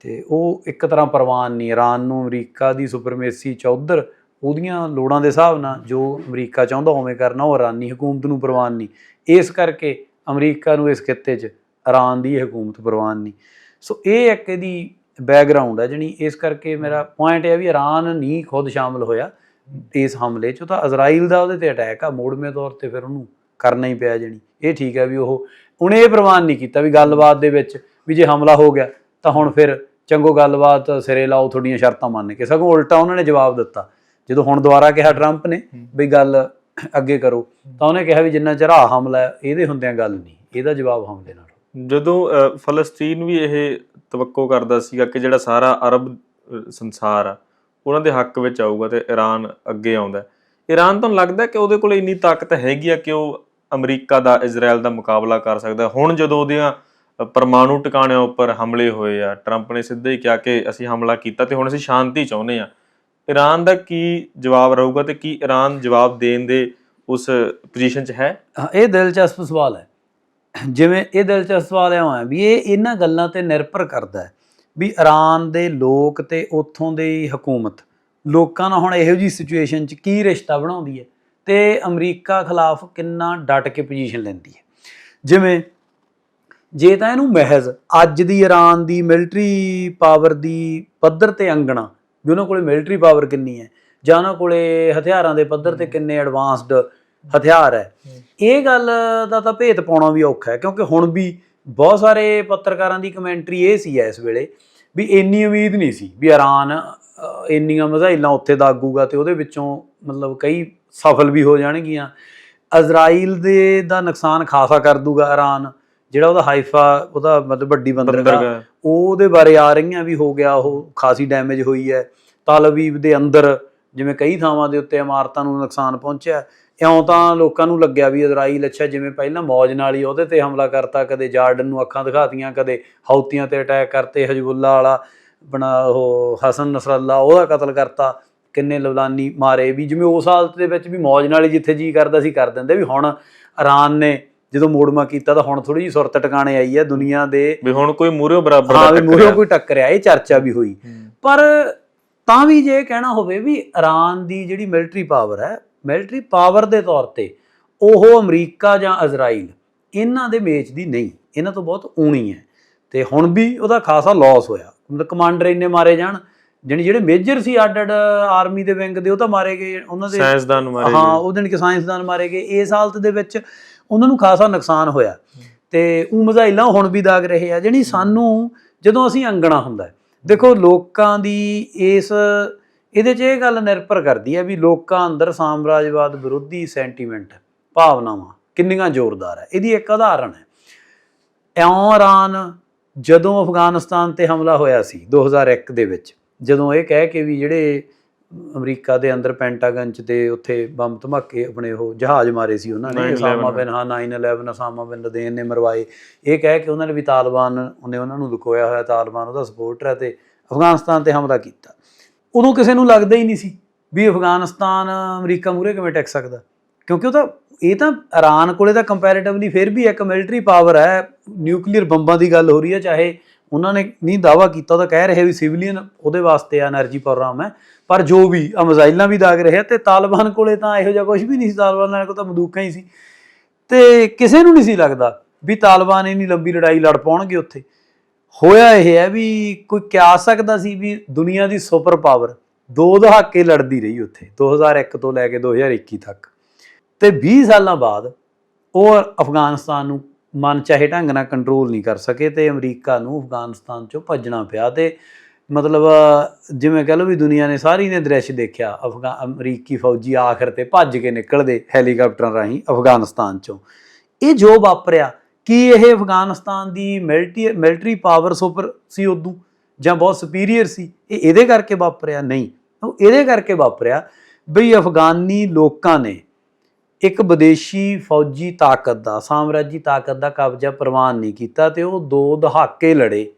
Speaker 1: ਤੇ ਉਹ ਇੱਕ ਤਰ੍ਹਾਂ ਪ੍ਰਵਾਨ ਨਹੀਂ ਇਰਾਨ ਨੂੰ ਅਮਰੀਕਾ ਦੀ ਸੁਪਰਮੇਸੀ ਚੌਧਰ ਉਹਦੀਆਂ ਲੋੜਾਂ ਦੇ ਹਿਸਾਬ ਨਾਲ ਜੋ ਅਮਰੀਕਾ ਚਾਹੁੰਦਾ ਉਵੇਂ ਕਰਨਾ, ਉਹ ਇਰਾਨੀ ਹਕੂਮਤ ਨੂੰ ਪ੍ਰਵਾਨ ਨਹੀਂ। ਇਸ ਕਰਕੇ ਅਮਰੀਕਾ ਨੂੰ ਇਸ ਖਿੱਤੇ 'ਚ ਇਰਾਨ ਦੀ ਹਕੂਮਤ ਪ੍ਰਵਾਨ ਨਹੀਂ। ਸੋ ਇਹ ਇੱਕ ਇਹਦੀ ਬੈਕਗ੍ਰਾਉਂਡ ਹੈ ਜਣੀ ਇਸ ਕਰਕੇ ਮੇਰਾ ਪੁਆਇੰਟ ਇਹ ਹੈ ਵੀ ਇਰਾਨ ਨਹੀਂ ਖੁਦ ਸ਼ਾਮਲ ਹੋਇਆ ਇਸ ਹਮਲੇ 'ਚ। ਉਹ ਤਾਂ ਅਜ਼ਰਾਈਲ ਦਾ ਉਹਦੇ ਤੇ ਅਟੈਕ ਆ, ਮੋੜਵੇਂ ਤੌਰ ਤੇ ਫਿਰ ਉਹਨੂੰ ਕਰਨਾ ਹੀ ਪਿਆ ਜਣੀ। ਇਹ ਠੀਕ ਹੈ ਵੀ ਉਹ ਉਹਨੇ ਇਹ ਪ੍ਰਵਾਨ ਨਹੀਂ ਕੀਤਾ ਵੀ ਗੱਲਬਾਤ ਦੇ ਵਿੱਚ ਵੀ ਜੇ ਹਮਲਾ ਹੋ ਗਿਆ ਤਾਂ ਹੁਣ ਫਿਰ ਚੰਗੋ ਗੱਲਬਾਤ ਸਿਰੇ ਲਾਓ, ਤੁਹਾਡੀਆਂ ਸ਼ਰਤਾਂ ਮੰਨ ਕੇ। ਸਗੋਂ ਉਲਟਾ ਉਹਨਾਂ ਨੇ ਜਵਾਬ ਦਿੱਤਾ ਜਦੋਂ ਹੁਣ ਦੁਬਾਰਾ ਕਿਹਾ ਟਰੰਪ ਨੇ ਵੀ ਗੱਲ ਅੱਗੇ ਕਰੋ ਤਾਂ ਉਹਨੇ ਕਿਹਾ ਵੀ ਜਿੰਨਾ ਚਿਰ ਆਹ ਹਮਲਾ ਇਹਦੇ ਹੁੰਦਿਆਂ ਗੱਲ ਨਹੀਂ ਇਹਦਾ ਜਵਾਬ ਹਮਲੇ ਨਾਲ
Speaker 2: ਜਦੋਂ ਫਲਸਤੀਨ ਵੀ ਇਹ ਤਵੱਕੋ ਕਰਦਾ ਸੀਗਾ ਕਿ ਜਿਹੜਾ ਸਾਰਾ ਅਰਬ ਸੰਸਾਰ ਆ ਉਹਨਾਂ ਦੇ ਹੱਕ ਵਿੱਚ ਆਊਗਾ ਤੇ ਈਰਾਨ ਅੱਗੇ ਆਉਂਦਾ। ਈਰਾਨ ਤੁਹਾਨੂੰ ਲੱਗਦਾ ਕਿ ਉਹਦੇ ਕੋਲ ਇੰਨੀ ਤਾਕਤ ਹੈਗੀ ਆ ਕਿ ਉਹ ਅਮਰੀਕਾ ਦਾ ਇਜ਼ਰਾਈਲ ਦਾ ਮੁਕਾਬਲਾ ਕਰ ਸਕਦਾ? ਹੁਣ ਜਦੋਂ ਉਹਦੀਆਂ ਪਰਮਾਣੂ ਟਿਕਾਣਿਆਂ ਉੱਪਰ ਹਮਲੇ ਹੋਏ ਆ ਟਰੰਪ ਨੇ ਸਿੱਧਾ ਹੀ ਕਿਹਾ ਕਿ ਅਸੀਂ ਹਮਲਾ ਕੀਤਾ ਤੇ ਹੁਣ ਅਸੀਂ ਸ਼ਾਂਤੀ ਚਾਹੁੰਦੇ ਆ ਈਰਾਨ ਦਾ ਕੀ ਜਵਾਬ ਰਹੂਗਾ ਤੇ ਕੀ ਈਰਾਨ ਜਵਾਬ ਦੇਣ ਦੇ ਉਸ ਪੋਜੀਸ਼ਨ 'ਚ ਹੈ?
Speaker 1: ਇਹ ਦਿਲਚਸਪ ਸਵਾਲ ਹੈ। ਜਿਵੇਂ ਇਹ ਦਿਲਚਸਪ ਸਵਾਲ ਇਹ ਹੈ ਵੀ ਇਹ ਇਹਨਾਂ ਗੱਲਾਂ ਤੇ ਨਿਰਭਰ ਕਰਦਾ ਹੈ ਵੀ ਈਰਾਨ ਦੇ ਲੋਕ ਤੇ ਉੱਥੋਂ ਦੀ ਹਕੂਮਤ, ਲੋਕਾਂ ਨਾਲ ਹੁਣ ਇਹੋ ਜੀ ਸਿਚੁਏਸ਼ਨ 'ਚ ਕੀ ਰਿਸ਼ਤਾ ਬਣਾਉਂਦੀ ਹੈ ਤੇ ਅਮਰੀਕਾ ਖਿਲਾਫ ਕਿੰਨਾ ਡਟ ਕੇ ਪੋਜੀਸ਼ਨ ਲੈਂਦੀ ਹੈ। ਜਿਵੇਂ ਜੇ ਤਾਂ ਇਹਨੂੰ ਮਹਿਜ਼ ਅੱਜ ਦੀ ਈਰਾਨ ਦੀ ਮਿਲਟਰੀ ਪਾਵਰ ਦੀ ਪੱਧਰ ਤੇ ਅੰਗਣਾ ਵੀ ਉਹਨਾਂ ਕੋਲੇ ਮਿਲਟਰੀ ਪਾਵਰ ਕਿੰਨੀ ਹੈ? ਜਾਂ ਉਹਨਾਂ ਕੋਲੇ ਹਥਿਆਰਾਂ ਦੇ ਪੱਧਰ ਤੇ ਕਿੰਨੇ ਐਡਵਾਂਸਡ ਹਥਿਆਰ ਹੈ? ਇਹ ਗੱਲ ਦਾ ਤਾਂ ਭੇਤ ਪਾਉਣਾ ਵੀ ਔਖਾ ਹੈ ਕਿਉਂਕਿ ਹੁਣ ਵੀ ਬਹੁਤ ਸਾਰੇ ਪੱਤਰਕਾਰਾਂ ਦੀ ਕਮੈਂਟਰੀ ਇਹ ਸੀ ਇਸ ਵੇਲੇ ਵੀ ਇੰਨੀ ਉਮੀਦ ਨਹੀਂ ਸੀ ਵੀ ਇਰਾਨ ਇੰਨੀਆਂ ਮਿਜ਼ਾਈਲਾਂ ਉੱਥੇ ਦਾਗੂਗਾ ਤੇ ਉਹਦੇ ਵਿੱਚੋਂ ਮਤਲਬ ਕਈ ਸਫਲ ਵੀ ਹੋ ਜਾਣਗੀਆਂ। ਇਜ਼ਰਾਈਲ ਦੇ ਦਾ ਨੁਕਸਾਨ ਖਾਸਾ ਕਰ ਦੂਗਾ ਇਰਾਨ। ਜਿਹੜਾ ਉਹਦਾ ਹਾਈਫਾ ਉਹਦਾ ਮਤਲਬ ਵੱਡੀ ਬੰਦਰਗਾਹ ਉਹਦੇ ਬਾਰੇ ਆ ਰਹੀਆਂ ਵੀ ਹੋ ਗਿਆ ਉਹ ਖਾਸੀ ਡੈਮੇਜ ਹੋਈ ਹੈ। ਤਲਵੀਬ ਦੇ ਅੰਦਰ ਜਿਵੇਂ ਕਈ ਥਾਵਾਂ ਦੇ ਉੱਤੇ ਇਮਾਰਤਾਂ ਨੂੰ ਨੁਕਸਾਨ ਪਹੁੰਚਿਆ। ਇਉਂ ਤਾਂ ਲੋਕਾਂ ਨੂੰ ਲੱਗਿਆ ਵੀ ਇਜ਼ਰਾਈਲ ਅੱਛਾ ਜਿਵੇਂ ਪਹਿਲਾਂ ਮੌਜ ਨਾਲ ਹੀ ਉਹਦੇ ਤੇ ਹਮਲਾ ਕਰਤਾ ਕਦੇ ਜਾਰਡਨ ਨੂੰ ਅੱਖਾਂ ਦਿਖਾਤੀਆਂ ਕਦੇ ਹੌਤੀਆਂ ਤੇ ਅਟੈਕ ਕਰਤੇ ਹਜਬੁੱਲਾ ਵਾਲਾ ਬਣਾ ਉਹ ਹਸਨ ਨਸਰੱਲਾ ਉਹਦਾ ਕਤਲ ਕਰਤਾ। ਕਿੰਨੇ ਲਵਲਾਨੀ ਮਾਰੇ ਵੀ ਜਿਵੇਂ ਉਸ ਹਾਲਤ ਦੇ ਵਿੱਚ ਵੀ ਮੌਜ ਨਾਲ ਹੀ ਜਿੱਥੇ ਜੀ ਕਰਦਾ ਸੀ ਕਰ ਦਿੰਦੇ ਵੀ ਹੁਣ ਇਰਾਨ ਨੇ ਜਦੋਂ ਮੋੜਮਾ ਕੀਤਾ ਤਾਂ ਹੁਣ ਥੋੜੀ ਜਿਹੀ ਸੁਰਤ ਟਿਕਾਣੇ ਆਈ ਹੈ ਦੁਨੀਆ ਦੇ।
Speaker 2: ਵੀ ਹੁਣ ਕੋਈ ਮੂਹਰੇ ਬਰਾਬਰ
Speaker 1: ਹਾਂ
Speaker 2: ਦਾ
Speaker 1: ਵੀ ਮੂਹਰੋਂ
Speaker 2: ਟੱਕਰਿਆ।
Speaker 1: ਕੋਈ ਟੱਕਰਿਆ ਇਹ ਚਰਚਾ ਵੀ ਹੋਈ। ਪਰ ਤਾਂ ਵੀ ਜੇ ਕਹਿਣਾ ਹੋਵੇ ਵੀ ਇਰਾਨ ਦੀ ਜਿਹੜੀ ਮਿਲਟਰੀ ਪਾਵਰ ਹੈ ਮਿਲਟਰੀ ਪਾਵਰ ਦੇ ਤੌਰ ਤੇ ਉਹ ਅਮਰੀਕਾ ਜਾਂ ਇਜ਼ਰਾਈਲ ਇਹਨਾਂ ਦੇ ਮੇਚ ਦੀ ਨਹੀਂ ਇਹਨਾਂ ਤੋਂ ਬਹੁਤ ਊਣੀ ਹੈ। ਤੇ ਹੁਣ ਵੀ ਉਹਦਾ ਖਾਸਾ ਲਾਸ ਹੋਇਆ। ਮਤਲਬ ਕਮਾਂਡਰ ਇੰਨੇ ਮਾਰੇ ਜਾਣ ਜਾਣੀ ਜਿਹੜੇ ਮੇਜਰ ਸੀ ਅੱਡ ਅੱਡ ਆਰਮੀ ਦੇ ਵਿੰਗ ਦੇ ਉਹ ਤਾਂ ਮਾਰੇ ਗਏ ਉਹਨਾਂ ਦੇ
Speaker 2: ਸਾਇੰਸਦਾਨ ਮਾਰੇ
Speaker 1: ਹਾਂ
Speaker 2: ਗਏ।
Speaker 1: ਉਹ ਦਿਨ ਕਿ ਸਾਇੰਸਦਾਨ ਮਾਰੇ ਗਏ। ਇਸ ਹਾਲਤ ਦੇ ਵਿੱਚ ਉਹਨਾਂ ਨੂੰ ਖਾਸਾ ਨੁਕਸਾਨ ਹੋਇਆ। ਤੇ ਉਹ ਮਜ਼ਾਈਲਾਂ ਹੁਣ ਵੀ ਦਾਗ ਰਹੇ ਆ। ਜਿਹੜੀ ਸਾਨੂੰ ਜਦੋਂ ਅਸੀਂ ਅੰਗਣਾ ਹੁੰਦਾ ਦੇਖੋ ਲੋਕਾਂ ਦੀ ਇਸ, ਇਹਦੇ 'ਚ ਇਹ ਗੱਲ ਨਿਰਭਰ ਕਰਦੀ ਹੈ ਵੀ ਲੋਕਾਂ ਅੰਦਰ ਸਾਮਰਾਜਵਾਦ ਵਿਰੋਧੀ ਸੈਂਟੀਮੈਂਟ, ਭਾਵਨਾਵਾਂ ਕਿੰਨੀਆਂ ਜ਼ੋਰਦਾਰ ਹੈ। ਇਹਦੀ ਇੱਕ ਉਦਾਹਰਣ ਹੈ। ਇਉਂ ਜਦੋਂ ਅਫਗਾਨਿਸਤਾਨ ਤੇ ਹਮਲਾ ਹੋਇਆ ਸੀ 2001 ਦੇ ਵਿੱਚ, ਜਦੋਂ ਇਹ ਕਹਿ ਕੇ ਵੀ ਜਿਹੜੇ ਅਮਰੀਕਾ ਦੇ ਅੰਦਰ ਪੈਂਟਾਗਨ ਚ ਤੇ ਉੱਥੇ ਬੰਬ ਧਮਾਕੇ ਆਪਣੇ ਉਹ ਜਹਾਜ਼ ਮਾਰੇ ਸੀ ਉਹਨਾਂ ਨੇ ਅਸਾਮਾ ਬਿਨ ਹਾਂ 911 ਅਸਾਮਾ ਬਿਨ ਲਦੇਨ ਨੇ ਮਰਵਾਏ। ਇਹ ਕਹਿ ਕੇ ਉਹਨਾਂ ਨੇ ਵੀ ਤਾਲਿਬਾਨ ਉਹਨੇ ਉਹਨਾਂ ਨੂੰ ਲੁਕੋਇਆ ਹੋਇਆ ਤਾਲਿਬਾਨ ਉਹਦਾ ਸਪੋਰਟਰ ਹੈ ਤੇ ਅਫਗਾਨਿਸਤਾਨ ਤੇ ਹਮਲਾ ਕੀਤਾ। ਉਦੋਂ ਕਿਸੇ ਨੂੰ ਲੱਗਦਾ ਹੀ ਨਹੀਂ ਸੀ ਵੀ ਅਫਗਾਨਿਸਤਾਨ ਅਮਰੀਕਾ ਮੂਰੇ ਕਿਵੇਂ ਟੈਕ ਸਕਦਾ। ਕਿਉਂਕਿ ਉਹ ਤਾਂ ਇਹ ਤਾਂ ਇਰਾਨ ਕੋਲੇ ਤਾਂ ਕੰਪੈਰੀਟਿਵਲੀ ਫਿਰ ਵੀ ਇੱਕ ਮਿਲਟਰੀ ਪਾਵਰ ਹੈ ਨਿਊਕਲੀਅਰ ਬੰਬਾਂ ਦੀ ਗੱਲ ਹੋ ਰਹੀ ਹੈ ਚਾਹੇ ਉਹਨਾਂ ਨੇ ਨਹੀਂ ਦਾਵਾ ਕੀਤਾ ਤਾਂ ਕਹਿ ਰਹੇ ਵੀ ਸਿਵਲੀਅਨ ਉਹਦੇ ਵਾਸਤੇ ਐਨਰਜੀ ਪ੍ਰੋਗਰਾਮ ਹੈ। ਪਰ ਜੋ ਵੀ ਆ ਮਜ਼ਾਈਲਾਂ ਵੀ ਦਾਗ ਰਹੇ ਆ ਤੇ ਤਾਲਿਬਾਨ ਕੋਲੇ ਤਾਂ ਇਹੋ ਜਿਹਾ ਕੁਝ ਵੀ ਨਹੀਂ ਸੀ, ਤਾਲਿਬਾਨ ਕੋਲ ਤਾਂ ਬੰਦੂਕਾਂ ਹੀ ਸੀ। ਤੇ ਕਿਸੇ ਨੂੰ ਨਹੀਂ ਸੀ ਲੱਗਦਾ ਵੀ ਤਾਲਿਬਾਨ ਇੰਨੀ ਲੰਬੀ ਲੜਾਈ ਲੜ ਪਾਉਣਗੇ ਉੱਥੇ। ਹੋਇਆ ਇਹ ਹੈ ਵੀ ਕੋਈ ਕਿਆ ਸਕਦਾ ਸੀ ਵੀ ਦੁਨੀਆ ਦੀ ਸੁਪਰ ਪਾਵਰ ਦੋ ਦਹਾਕੇ ਲੜਦੀ ਰਹੀ ਉੱਥੇ 2001 ਤੋਂ ਲੈ ਕੇ 2021 ਤੱਕ। ਤੇ 20 ਸਾਲਾਂ ਬਾਅਦ ਉਹ ਅਫਗਾਨਿਸਤਾਨ ਨੂੰ ਮਨ ਚਾਹੇ ਢੰਗ ਨਾਲ ਕੰਟਰੋਲ ਨਹੀਂ ਕਰ ਸਕੇ ਤੇ ਅਮਰੀਕਾ ਨੂੰ ਅਫਗਾਨਿਸਤਾਨ ਚੋਂ ਭੱਜਣਾ ਪਿਆ ਤੇ ਮਤਲਬ, ਜਿਵੇਂ ਕਹ ਲਓ ਵੀ ਦੁਨੀਆ ਨੇ ਸਾਰੀ ਨੇ ਦ੍ਰਿਸ਼ ਦੇਖਿਆ ਅਫਗਾਨ ਅਮਰੀਕੀ ਫੌਜੀ ਆਖਰ ਤੇ ਭੱਜ ਕੇ ਨਿਕਲਦੇ ਹੈਲੀਕਾਪਟਰਾਂ ਰਾਹੀਂ ਅਫਗਾਨਿਸਤਾਨ ਚੋਂ। ਇਹ ਜੋ ਵਾਪਰਿਆ, ਕੀ ਇਹ ਅਫਗਾਨਿਸਤਾਨ ਦੀ ਮਿਲਟਰੀ ਮਿਲਟਰੀ ਪਾਵਰ ਸੁਪਰ ਸੀ ਉਦੋਂ? ਜਾਂ ਬਹੁਤ ਸੁਪੀਰੀਅਰ ਸੀ? ਇਹ ਇਹਦੇ ਕਰਕੇ ਵਾਪਰਿਆ? ਨਹੀਂ। ਉਹ ਇਹਦੇ ਕਰਕੇ ਵਾਪਰਿਆ ਬਈ ਅਫਗਾਨੀ ਲੋਕਾਂ ਨੇ ਇੱਕ ਵਿਦੇਸ਼ੀ ਫੌਜੀ ਤਾਕਤ ਦਾ, ਸਾਮਰਾਜੀ ਤਾਕਤ ਦਾ ਕਬਜ਼ਾ ਪ੍ਰਵਾਨ ਨਹੀਂ ਕੀਤਾ ਤੇ ਉਹ ਦੋ ਦਹਾਕੇ ਲੜੇ।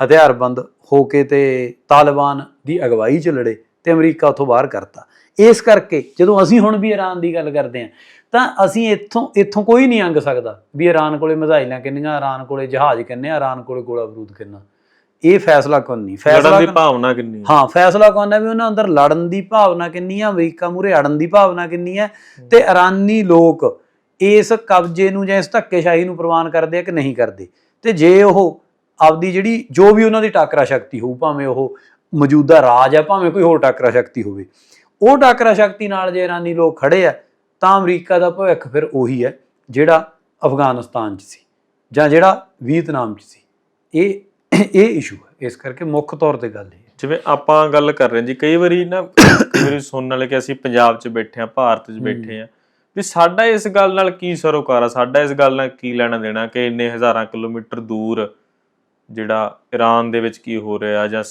Speaker 1: ਹਥਿਆਰਬੰਦ ਹੋ ਕੇ ਤੇ ਤਾਲਿਬਾਨ ਦੀ ਅਗਵਾਈ 'ਚ ਲੜੇ ਤੇ ਅਮਰੀਕਾ ਉੱਥੋਂ ਬਾਹਰ ਕਰਤਾ। ਇਸ ਕਰਕੇ ਜਦੋਂ ਅਸੀਂ ਹੁਣ ਵੀ ਇਰਾਨ ਦੀ ਗੱਲ ਕਰਦੇ ਹਾਂ ਤਾਂ ਅਸੀਂ ਇੱਥੋਂ ਇੱਥੋਂ ਕੋਈ ਨਹੀਂ ਅੰਗ ਸਕਦਾ ਵੀ ਇਰਾਨ ਕੋਲੇ ਮਜ਼ਾਈਲਾਂ ਕਿੰਨੀਆਂ ਇਰਾਨ ਕੋਲੇ ਜਹਾਜ਼ ਕਿੰਨੇ ਆ, ਇਰਾਨ ਕੋਲੇ ਗੋਲਾ ਬਰੂਦ ਕਿੰਨਾ। ਇਹ ਫੈਸਲਾ ਕੌਣ ਨਹੀਂ ਫੈਸਲਾ
Speaker 2: ਲੜਨ ਦੀ ਭਾਵਨਾ ਕਿੰਨੀ ਹੈ?
Speaker 1: ਹਾਂ ਫੈਸਲਾ ਕੌਣ ਹੈ ਵੀ ਉਹਨਾਂ ਅੰਦਰ ਲੜਨ ਦੀ ਭਾਵਨਾ ਕਿੰਨੀ ਆ ਅਮਰੀਕਾ ਮੂਰੇ ਅੜਨ ਦੀ ਭਾਵਨਾ ਕਿੰਨੀ ਹੈ ਤੇ ਇਰਾਨੀ ਲੋਕ ਇਸ ਕਬਜ਼ੇ ਨੂੰ ਜਾਂ ਇਸ ਧੱਕੇਸ਼ਾਹੀ ਨੂੰ ਪ੍ਰਵਾਨ ਕਰਦੇ ਆ ਕਿ ਨਹੀਂ ਕਰਦੇ। ਤੇ ਜੇ ਉਹ ਆਪਦੀ ਜਿਹੜੀ ਜੋ ਵੀ ਉਹਨਾਂ ਦੀ ਟਾਕਰਾ ਸ਼ਕਤੀ ਹੋਊ ਭਾਵੇਂ ਉਹ ਮੌਜੂਦਾ ਰਾਜ ਹੈ ਭਾਵੇਂ ਕੋਈ ਹੋਰ ਟਾਕਰਾ ਸ਼ਕਤੀ ਹੋਵੇ ਉਹ ਟਾਕਰਾ ਸ਼ਕਤੀ ਨਾਲ ਜੇ ਇਰਾਨੀ ਲੋਕ ਖੜੇ ਆ ਤਾਂ ਅਮਰੀਕਾ ਦਾ ਭਵਿੱਖ ਫਿਰ ਉਹੀ ਹੈ ਜਿਹੜਾ ਅਫਗਾਨਿਸਤਾਨ 'ਚ ਸੀ ਜਾਂ ਜਿਹੜਾ ਵੀਅਤਨਾਮ 'ਚ ਸੀ। ਇਹ ਇਹ ਇਸ਼ੂ ਹੈ। ਇਸ ਕਰਕੇ ਮੁੱਖ ਤੌਰ ਤੇ ਗੱਲ ਇਹ ਹੈ।
Speaker 2: ਜਿਵੇਂ ਆਪਾਂ ਗੱਲ ਕਰ ਰਹੇ ਹਾਂ ਜੀ ਕਈ ਵਾਰੀ ਨਾ ਕਈ ਵਾਰੀ ਸੁਣਨ ਵਾਲੇ ਕਿ ਅਸੀਂ ਪੰਜਾਬ 'ਚ ਬੈਠੇ ਆ ਭਾਰਤ 'ਚ ਬੈਠੇ ਆ ਵੀ ਸਾਡਾ ਇਸ ਗੱਲ ਨਾਲ ਕੀ ਸਰੋਕਾਰ ਆ ਸਾਡਾ ਇਸ ਗੱਲ ਨਾਲ ਕੀ ਲੈਣਾ ਦੇਣਾ ਕਿ ਇੰਨੇ ਹਜ਼ਾਰਾਂ ਕਿਲੋਮੀਟਰ ਦੂਰ ਜਿਹੜਾ ਈਰਾਨ ਦੇ ਵਿੱਚ ਕੀ ਹੋ ਰਿਹਾ ਜਾਂ